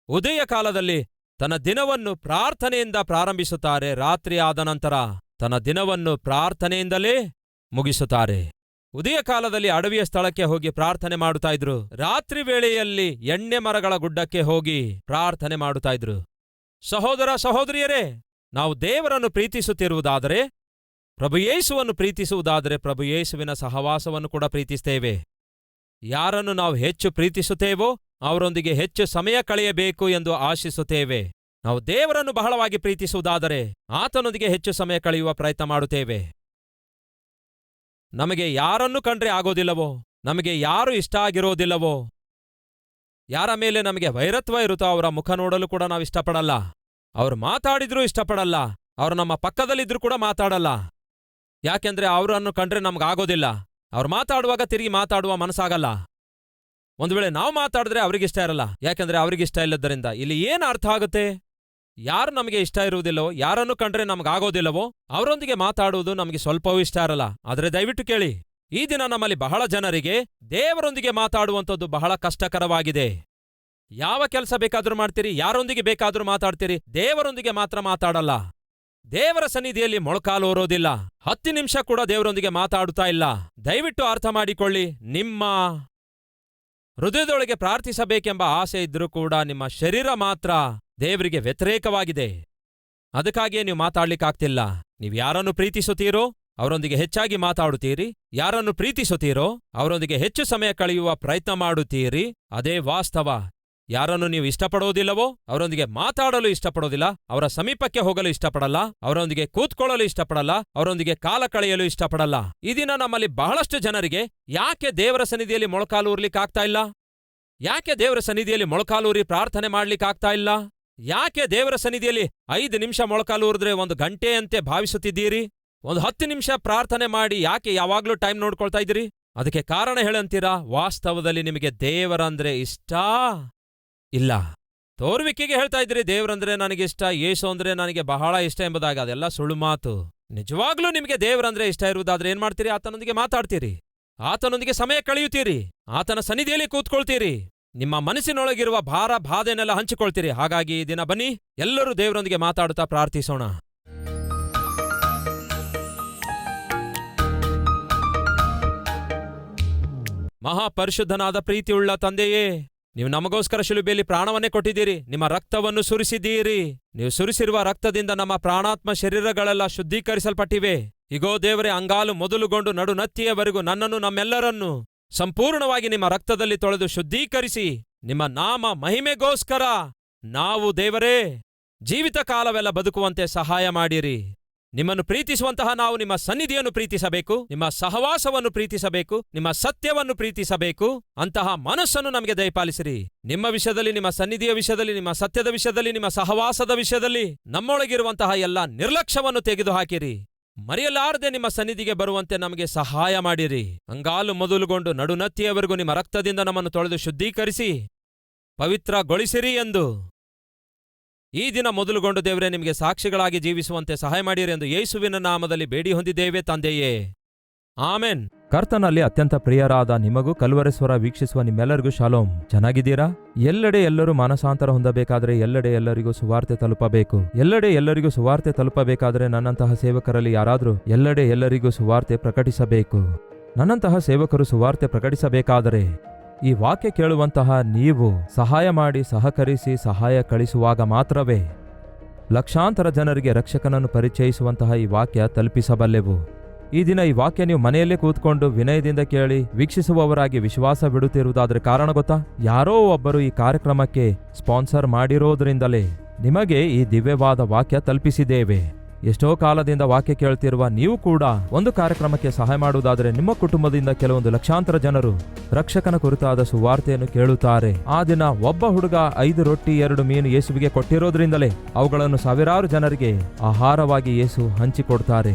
ಉದಯ ಕಾಲದಲ್ಲಿ ತನ್ನ ದಿನವನ್ನು ಪ್ರಾರ್ಥನೆಯಿಂದ ಪ್ರಾರಂಭಿಸುತ್ತಾರೆ. ರಾತ್ರಿ ಆದ ನಂತರ ತನ್ನ ದಿನವನ್ನು ಪ್ರಾರ್ಥನೆಯಿಂದಲೇ ಮುಗಿಸುತ್ತಾರೆ. ಉದಯ ಕಾಲದಲ್ಲಿ ಅಡವಿಯ ಸ್ಥಳಕ್ಕೆ ಹೋಗಿ ಪ್ರಾರ್ಥನೆ ಮಾಡುತ್ತಾ ಇದ್ರು. ರಾತ್ರಿ ವೇಳೆಯಲ್ಲಿ ಎಣ್ಣೆ ಮರಗಳ ಗುಡ್ಡಕ್ಕೆ ಹೋಗಿ ಪ್ರಾರ್ಥನೆ ಮಾಡುತ್ತಾ ಇದ್ರು. ಸಹೋದರ ಸಹೋದರಿಯರೇ, ನಾವು ದೇವರನ್ನು ಪ್ರೀತಿಸುತ್ತಿರುವುದಾದರೆ, ಪ್ರಭು ಯೇಸುವನ್ನು ಪ್ರೀತಿಸುವುದಾದರೆ ಪ್ರಭು ಯೇಸುವಿನ ಸಹವಾಸವನ್ನು ಕೂಡ ಪ್ರೀತಿಸ್ತೇವೆ. ಯಾರನ್ನು ನಾವು ಹೆಚ್ಚು ಪ್ರೀತಿಸುತ್ತೇವೋ, ಅವರೊಂದಿಗೆ ಹೆಚ್ಚು ಸಮಯ ಕಳೆಯಬೇಕು ಎಂದು ಆಶಿಸುತ್ತೇವೆ. ನಾವು ದೇವರನ್ನು ಬಹಳವಾಗಿ ಪ್ರೀತಿಸುವುದಾದರೆ, ಆತನೊಂದಿಗೆ ಹೆಚ್ಚು ಸಮಯ ಕಳೆಯುವ ಪ್ರಯತ್ನ ಮಾಡುತ್ತೇವೆ. ನಮಗೆ ಯಾರನ್ನು ಕಂಡ್ರೆ ಆಗೋದಿಲ್ಲವೋ, ನಮಗೆ ಯಾರು ಇಷ್ಟ ಆಗಿರೋದಿಲ್ಲವೋ ಯಾರ ಮೇಲೆ ನಮಗೆ ವೈರತ್ವ ಇರುತ್ತೋ ಅವರ ಮುಖ ನೋಡಲು ಕೂಡ ನಾವು ಇಷ್ಟಪಡಲ್ಲ. ಅವ್ರು ಮಾತಾಡಿದ್ರೂ ಇಷ್ಟಪಡಲ್ಲ. ಅವ್ರು ನಮ್ಮ ಪಕ್ಕದಲ್ಲಿದ್ರೂ ಕೂಡ ಮಾತಾಡಲ್ಲ. ಯಾಕೆಂದ್ರೆ ಅವರನ್ನು ಕಂಡ್ರೆ ನಮ್ಗಾಗೋದಿಲ್ಲ. ಅವ್ರು ಮಾತಾಡುವಾಗ ತಿರುಗಿ ಮಾತಾಡುವ ಮನಸ್ಸಾಗಲ್ಲ. ಒಂದು ವೇಳೆ ನಾವು ಮಾತಾಡಿದ್ರೆ ಅವ್ರಿಗಿಷ್ಟ ಇರಲ್ಲ. ಯಾಕೆಂದ್ರೆ ಅವ್ರಿಗಿಷ್ಟ ಇಲ್ಲದರಿಂದ. ಇಲ್ಲಿ ಏನು ಅರ್ಥ ಆಗುತ್ತೆ? ಯಾರು ನಮಗೆ ಇಷ್ಟ ಇರುವುದಿಲ್ಲವೋ, ಯಾರನ್ನು ಕಂಡ್ರೆ ನಮಗಾಗೋದಿಲ್ಲವೋ, ಅವರೊಂದಿಗೆ ಮಾತಾಡುವುದು ನಮಗೆ ಸ್ವಲ್ಪವೂ ಇಷ್ಟ ಇರಲ್ಲ. ಆದರೆ ದಯವಿಟ್ಟು ಕೇಳಿ. ಈ ದಿನ ನಮ್ಮಲ್ಲಿ ಬಹಳ ಜನರಿಗೆ ದೇವರೊಂದಿಗೆ ಮಾತಾಡುವಂಥದ್ದು ಬಹಳ ಕಷ್ಟಕರವಾಗಿದೆ. ಯಾವ ಕೆಲಸ ಬೇಕಾದರೂ ಮಾಡ್ತೀರಿ, ಯಾರೊಂದಿಗೆ ಬೇಕಾದರೂ ಮಾತಾಡ್ತೀರಿ, ದೇವರೊಂದಿಗೆ ಮಾತ್ರ ಮಾತಾಡಲ್ಲ. ದೇವರ ಸನ್ನಿಧಿಯಲ್ಲಿ ಮೊಳಕಾಲೋರೋದಿಲ್ಲ ಹತ್ತು ನಿಮಿಷ ಕೂಡ ದೇವರೊಂದಿಗೆ ಮಾತಾಡುತ್ತಾ ಇಲ್ಲ. ದಯವಿಟ್ಟು ಅರ್ಥ ಮಾಡಿಕೊಳ್ಳಿ, ನಿಮ್ಮ ಹೃದಯದೊಳಗೆ ಪ್ರಾರ್ಥಿಸಬೇಕೆಂಬ ಆಸೆ ಇದ್ರೂ ಕೂಡ ನಿಮ್ಮ ಶರೀರ ಮಾತ್ರ ದೇವರಿಗೆ ವ್ಯತಿರೇಕವಾಗಿದೆ. ಅದಕ್ಕಾಗಿಯೇ ನೀವು ಮಾತಾಡ್ಲಿಕ್ಕಾಗ್ತಿಲ್ಲ. ನೀವು ಯಾರನ್ನು ಪ್ರೀತಿಸುತ್ತೀರೋ ಅವರೊಂದಿಗೆ ಹೆಚ್ಚಾಗಿ ಮಾತಾಡುತ್ತೀರಿ. ಯಾರನ್ನು ಪ್ರೀತಿಸುತ್ತೀರೋ ಅವರೊಂದಿಗೆ ಹೆಚ್ಚು ಸಮಯ ಕಳೆಯುವ ಪ್ರಯತ್ನ ಮಾಡುತ್ತೀರಿ. ಅದೇ ವಾಸ್ತವ. ಯಾರನ್ನು ನೀವು ಇಷ್ಟಪಡೋದಿಲ್ಲವೋ ಅವರೊಂದಿಗೆ ಮಾತಾಡಲು ಇಷ್ಟಪಡೋದಿಲ್ಲ ಅವರ ಸಮೀಪಕ್ಕೆ ಹೋಗಲು ಇಷ್ಟಪಡಲ್ಲ, ಅವರೊಂದಿಗೆ ಕೂತ್ಕೊಳ್ಳಲು ಇಷ್ಟಪಡಲ್ಲ, ಅವರೊಂದಿಗೆ ಕಾಲ ಕಳೆಯಲು ಇಷ್ಟಪಡಲ್ಲ. ಈ ದಿನ ನಮ್ಮಲ್ಲಿ ಬಹಳಷ್ಟು ಜನರಿಗೆ ಯಾಕೆ ದೇವರ ಸನ್ನಿಧಿಯಲ್ಲಿ ಮೊಳಕಾಲೂರ್ಲಿಕ್ಕಾಗ್ತಾ ಇಲ್ಲ? ಯಾಕೆ ದೇವರ ಸನ್ನಿಧಿಯಲ್ಲಿ ಮೊಳಕಾಲೂರಿ ಪ್ರಾರ್ಥನೆ ಮಾಡ್ಲಿಕ್ಕಾಗ್ತಾ ಇಲ್ಲ? ಯಾಕೆ ದೇವರ ಸನ್ನಿಧಿಯಲ್ಲಿ ಐದು ನಿಮಿಷ ಮೊಳಕಾಲೂರಿದ್ರೆ ಒಂದು ಗಂಟೆಯಂತೆ ಭಾವಿಸುತ್ತಿದ್ದೀರಿ? ಒಂದು ಹತ್ತು ನಿಮಿಷ ಪ್ರಾರ್ಥನೆ ಮಾಡಿ ಯಾಕೆ ಯಾವಾಗ್ಲೂ ಟೈಮ್ ನೋಡ್ಕೊಳ್ತಾ ಇದ್ದೀರಿ? ಅದಕ್ಕೆ ಕಾರಣ ಹೇಳಂತೀರಾ? ವಾಸ್ತವದಲ್ಲಿ ನಿಮಗೆ ದೇವರಂದ್ರೆ ಇಷ್ಟ ಇಲ್ಲ. ತೋರ್ವಿಕೆಗೆ ಹೇಳ್ತಾ ಇದ್ರಿ ದೇವ್ರಂದ್ರೆ ನನಗಿಷ್ಟ ಏಸು ಅಂದ್ರೆ ನನಗೆ ಬಹಳ ಇಷ್ಟ ಎಂಬುದಾಗಿ. ಅದೆಲ್ಲ ಸುಳ್ಳು ಮಾತು. ನಿಜವಾಗ್ಲೂ ನಿಮಗೆ ದೇವರಂದ್ರೆ ಇಷ್ಟ ಇರುವುದಾದ್ರೆ ಏನ್ ಮಾಡ್ತೀರಿ? ಆತನೊಂದಿಗೆ ಮಾತಾಡ್ತೀರಿ. ಆತನೊಂದಿಗೆ ಸಮಯ ಕಳೆಯುತ್ತೀರಿ. ಆತನ ಸನ್ನಿಧಿಯಲ್ಲಿ ಕೂತ್ಕೊಳ್ತೀರಿ. ನಿಮ್ಮ ಮನಸ್ಸಿನೊಳಗಿರುವ ಭಾರ, ಬಾಧೆನೆಲ್ಲ ಹಂಚಿಕೊಳ್ತೀರಿ. ಹಾಗಾಗಿ ಈ ದಿನ ಬನ್ನಿ, ಎಲ್ಲರೂ ದೇವರೊಂದಿಗೆ ಮಾತಾಡುತ್ತಾ ಪ್ರಾರ್ಥಿಸೋಣ. ಮಹಾಪರಿಶುದ್ಧನಾದ ಪ್ರೀತಿಯುಳ್ಳ ತಂದೆಯೇ, ನೀವು ನಮಗೋಸ್ಕರ ಶಿಲುಬೆಯಲ್ಲಿ ಪ್ರಾಣವನ್ನೇ ಕೊಟ್ಟಿದ್ದೀರಿ, ನಿಮ್ಮ ರಕ್ತವನ್ನು ಸುರಿಸಿದ್ದೀರಿ. ನೀವು ಸುರಿಸಿರುವ ರಕ್ತದಿಂದ ನಮ್ಮ ಪ್ರಾಣಾತ್ಮ ಶರೀರಗಳೆಲ್ಲ ಶುದ್ಧೀಕರಿಸಲ್ಪಟ್ಟಿವೆ. ಇಗೋ ದೇವರೇ, ಅಂಗಾಲು ಮೊದಲುಗೊಂಡು ನಡುನತ್ತಿಯವರೆಗೂ ನನ್ನನ್ನು ನಮ್ಮೆಲ್ಲರನ್ನು ಸಂಪೂರ್ಣವಾಗಿ ನಿಮ್ಮ ರಕ್ತದಲ್ಲಿ ತೊಳೆದು ಶುದ್ಧೀಕರಿಸಿ, ನಿಮ್ಮ ನಾಮ ಮಹಿಮೆಗೋಸ್ಕರ ನಾವು ದೇವರೇ, ಜೀವಿತ ಕಾಲವೆಲ್ಲ ಬದುಕುವಂತೆ ಸಹಾಯ ಮಾಡಿರಿ. ನಿಮ್ಮನ್ನು ಪ್ರೀತಿಸುವಂತಹ ನಾವು ನಿಮ್ಮ ಸನ್ನಿಧಿಯನ್ನು ಪ್ರೀತಿಸಬೇಕು, ನಿಮ್ಮ ಸಹವಾಸವನ್ನು ಪ್ರೀತಿಸಬೇಕು, ನಿಮ್ಮ ಸತ್ಯವನ್ನು ಪ್ರೀತಿಸಬೇಕು. ಅಂತಹ ಮನಸ್ಸನ್ನು ನಮಗೆ ದಯಪಾಲಿಸಿರಿ. ನಿಮ್ಮ ವಿಷಯದಲ್ಲಿ, ನಿಮ್ಮ ಸನ್ನಿಧಿಯ ವಿಷಯದಲ್ಲಿ, ನಿಮ್ಮ ಸತ್ಯದ ವಿಷಯದಲ್ಲಿ, ನಿಮ್ಮ ಸಹವಾಸದ ವಿಷಯದಲ್ಲಿ ನಮ್ಮೊಳಗಿರುವಂತಹ ಎಲ್ಲ ನಿರ್ಲಕ್ಷ್ಯವನ್ನು ತೆಗೆದುಹಾಕಿರಿ. ಮರೆಯಲಾರದೆ ನಿಮ್ಮ ಸನ್ನಿಧಿಗೆ ಬರುವಂತೆ ನಮಗೆ ಸಹಾಯ ಮಾಡಿರಿ. ಅಂಗಾಲು ಮೊದಲುಗೊಂಡು ನಡುನತ್ತಿಯವರೆಗೂ ನಿಮ್ಮ ರಕ್ತದಿಂದ ನಮ್ಮನ್ನು ತೊಳೆದು ಶುದ್ಧೀಕರಿಸಿ, ಪವಿತ್ರಗೊಳಿಸಿರಿ ಎಂದು. ಈ ದಿನ ಮೊದಲುಗೊಂಡು ದೇವರೇ, ನಿಮಗೆ ಸಾಕ್ಷಿಗಳಾಗಿ ಜೀವಿಸುವಂತೆ ಸಹಾಯ ಮಾಡಿರಿ ಎಂದು ಯೇಸುವಿನ ನಾಮದಲ್ಲಿ ಬೇಡಿ ಹೊಂದಿದ್ದೇವೆ ತಂದೆಯೇ. ಆಮೆನ್. ಕರ್ತನಲ್ಲಿ ಅತ್ಯಂತ ಪ್ರಿಯರಾದ ನಿಮಗೂ ಕಲ್ವರೆಸ್ವರ ವೀಕ್ಷಿಸುವ ನಿಮ್ಮೆಲ್ಲರಿಗೂ ಶಾಲೋಮ್. ಚೆನ್ನಾಗಿದ್ದೀರಾ? ಎಲ್ಲೆಡೆ ಎಲ್ಲರೂ ಮಾನಸಾಂತರ ಹೊಂದಬೇಕಾದ್ರೆ ಎಲ್ಲೆಡೆ ಎಲ್ಲರಿಗೂ ಸುವಾರ್ತೆ ತಲುಪಬೇಕು. ಎಲ್ಲೆಡೆ ಎಲ್ಲರಿಗೂ ಸುವಾರ್ತೆ ತಲುಪಬೇಕಾದ್ರೆ ನನ್ನಂತಹ ಸೇವಕರಲ್ಲಿ ಯಾರಾದರೂ ಎಲ್ಲೆಡೆ ಎಲ್ಲರಿಗೂ ಸುವಾರ್ತೆ ಪ್ರಕಟಿಸಬೇಕು. ನನ್ನಂತಹ ಸೇವಕರು ಸುವಾರ್ತೆ ಪ್ರಕಟಿಸಬೇಕಾದರೆ ಈ ವಾಕ್ಯ ಕೇಳುವಂತಹ ನೀವು ಸಹಾಯ ಮಾಡಿ ಸಹಕರಿಸಿ ಸಹಾಯ ಕಳಿಸುವಾಗ ಮಾತ್ರವೇ ಲಕ್ಷಾಂತರ ಜನರಿಗೆ ರಕ್ಷಕನನ್ನು ಪರಿಚಯಿಸುವಂತಹ ಈ ವಾಕ್ಯ ತಲುಪಿಸಬಲ್ಲೆವು. ಈ ದಿನ ಈ ವಾಕ್ಯ ನೀವು ಮನೆಯಲ್ಲೇ ಕೂತ್ಕೊಂಡು ವಿನಯದಿಂದ ಕೇಳಿ ವೀಕ್ಷಿಸುವವರಾಗಿ ವಿಶ್ವಾಸ ಬಿಡುತ್ತಿರುವುದಾದರೆ ಕಾರಣ ಗೊತ್ತಾ? ಯಾರೋ ಒಬ್ಬರು ಈ ಕಾರ್ಯಕ್ರಮಕ್ಕೆ ಸ್ಪಾನ್ಸರ್ ಮಾಡಿರೋದ್ರಿಂದಲೇ ನಿಮಗೆ ಈ ದಿವ್ಯವಾದ ವಾಕ್ಯ ತಲುಪಿಸಿದ್ದೇವೆ. ಎಷ್ಟೋ ಕಾಲದಿಂದ ವಾಕ್ಯ ಕೇಳ್ತಿರುವ ನೀವು ಕೂಡ ಒಂದು ಕಾರ್ಯಕ್ರಮಕ್ಕೆ ಸಹಾಯ ಮಾಡುವುದಾದರೆ ನಿಮ್ಮ ಕುಟುಂಬದಿಂದ ಕೆಲವೊಂದು ಲಕ್ಷಾಂತರ ಜನರು ರಕ್ಷಕನ ಕುರಿತಾದ ಸುವಾರ್ತೆಯನ್ನು ಕೇಳುತ್ತಾರೆ. ಆ ದಿನ ಒಬ್ಬ ಹುಡುಗ ಐದು ರೊಟ್ಟಿ, ಎರಡು ಮೀನು ಯೇಸುವಿಗೆ ಕೊಟ್ಟಿರೋದ್ರಿಂದಲೇ ಅವುಗಳನ್ನು ಸಾವಿರಾರು ಜನರಿಗೆ ಆಹಾರವಾಗಿ ಯೇಸು ಹಂಚಿಕೊಡ್ತಾರೆ.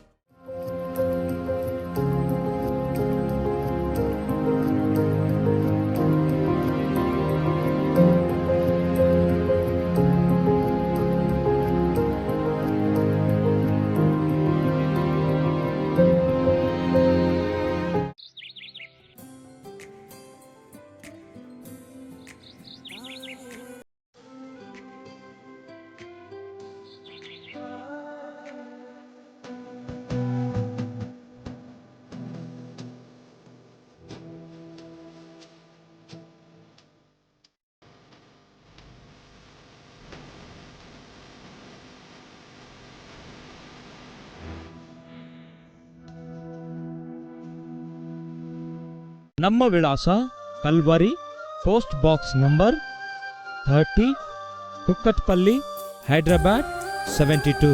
ನಮ್ಮ ವಿಳಾಸ Calvary post box number thirty Kukatpally Hyderabad seventy two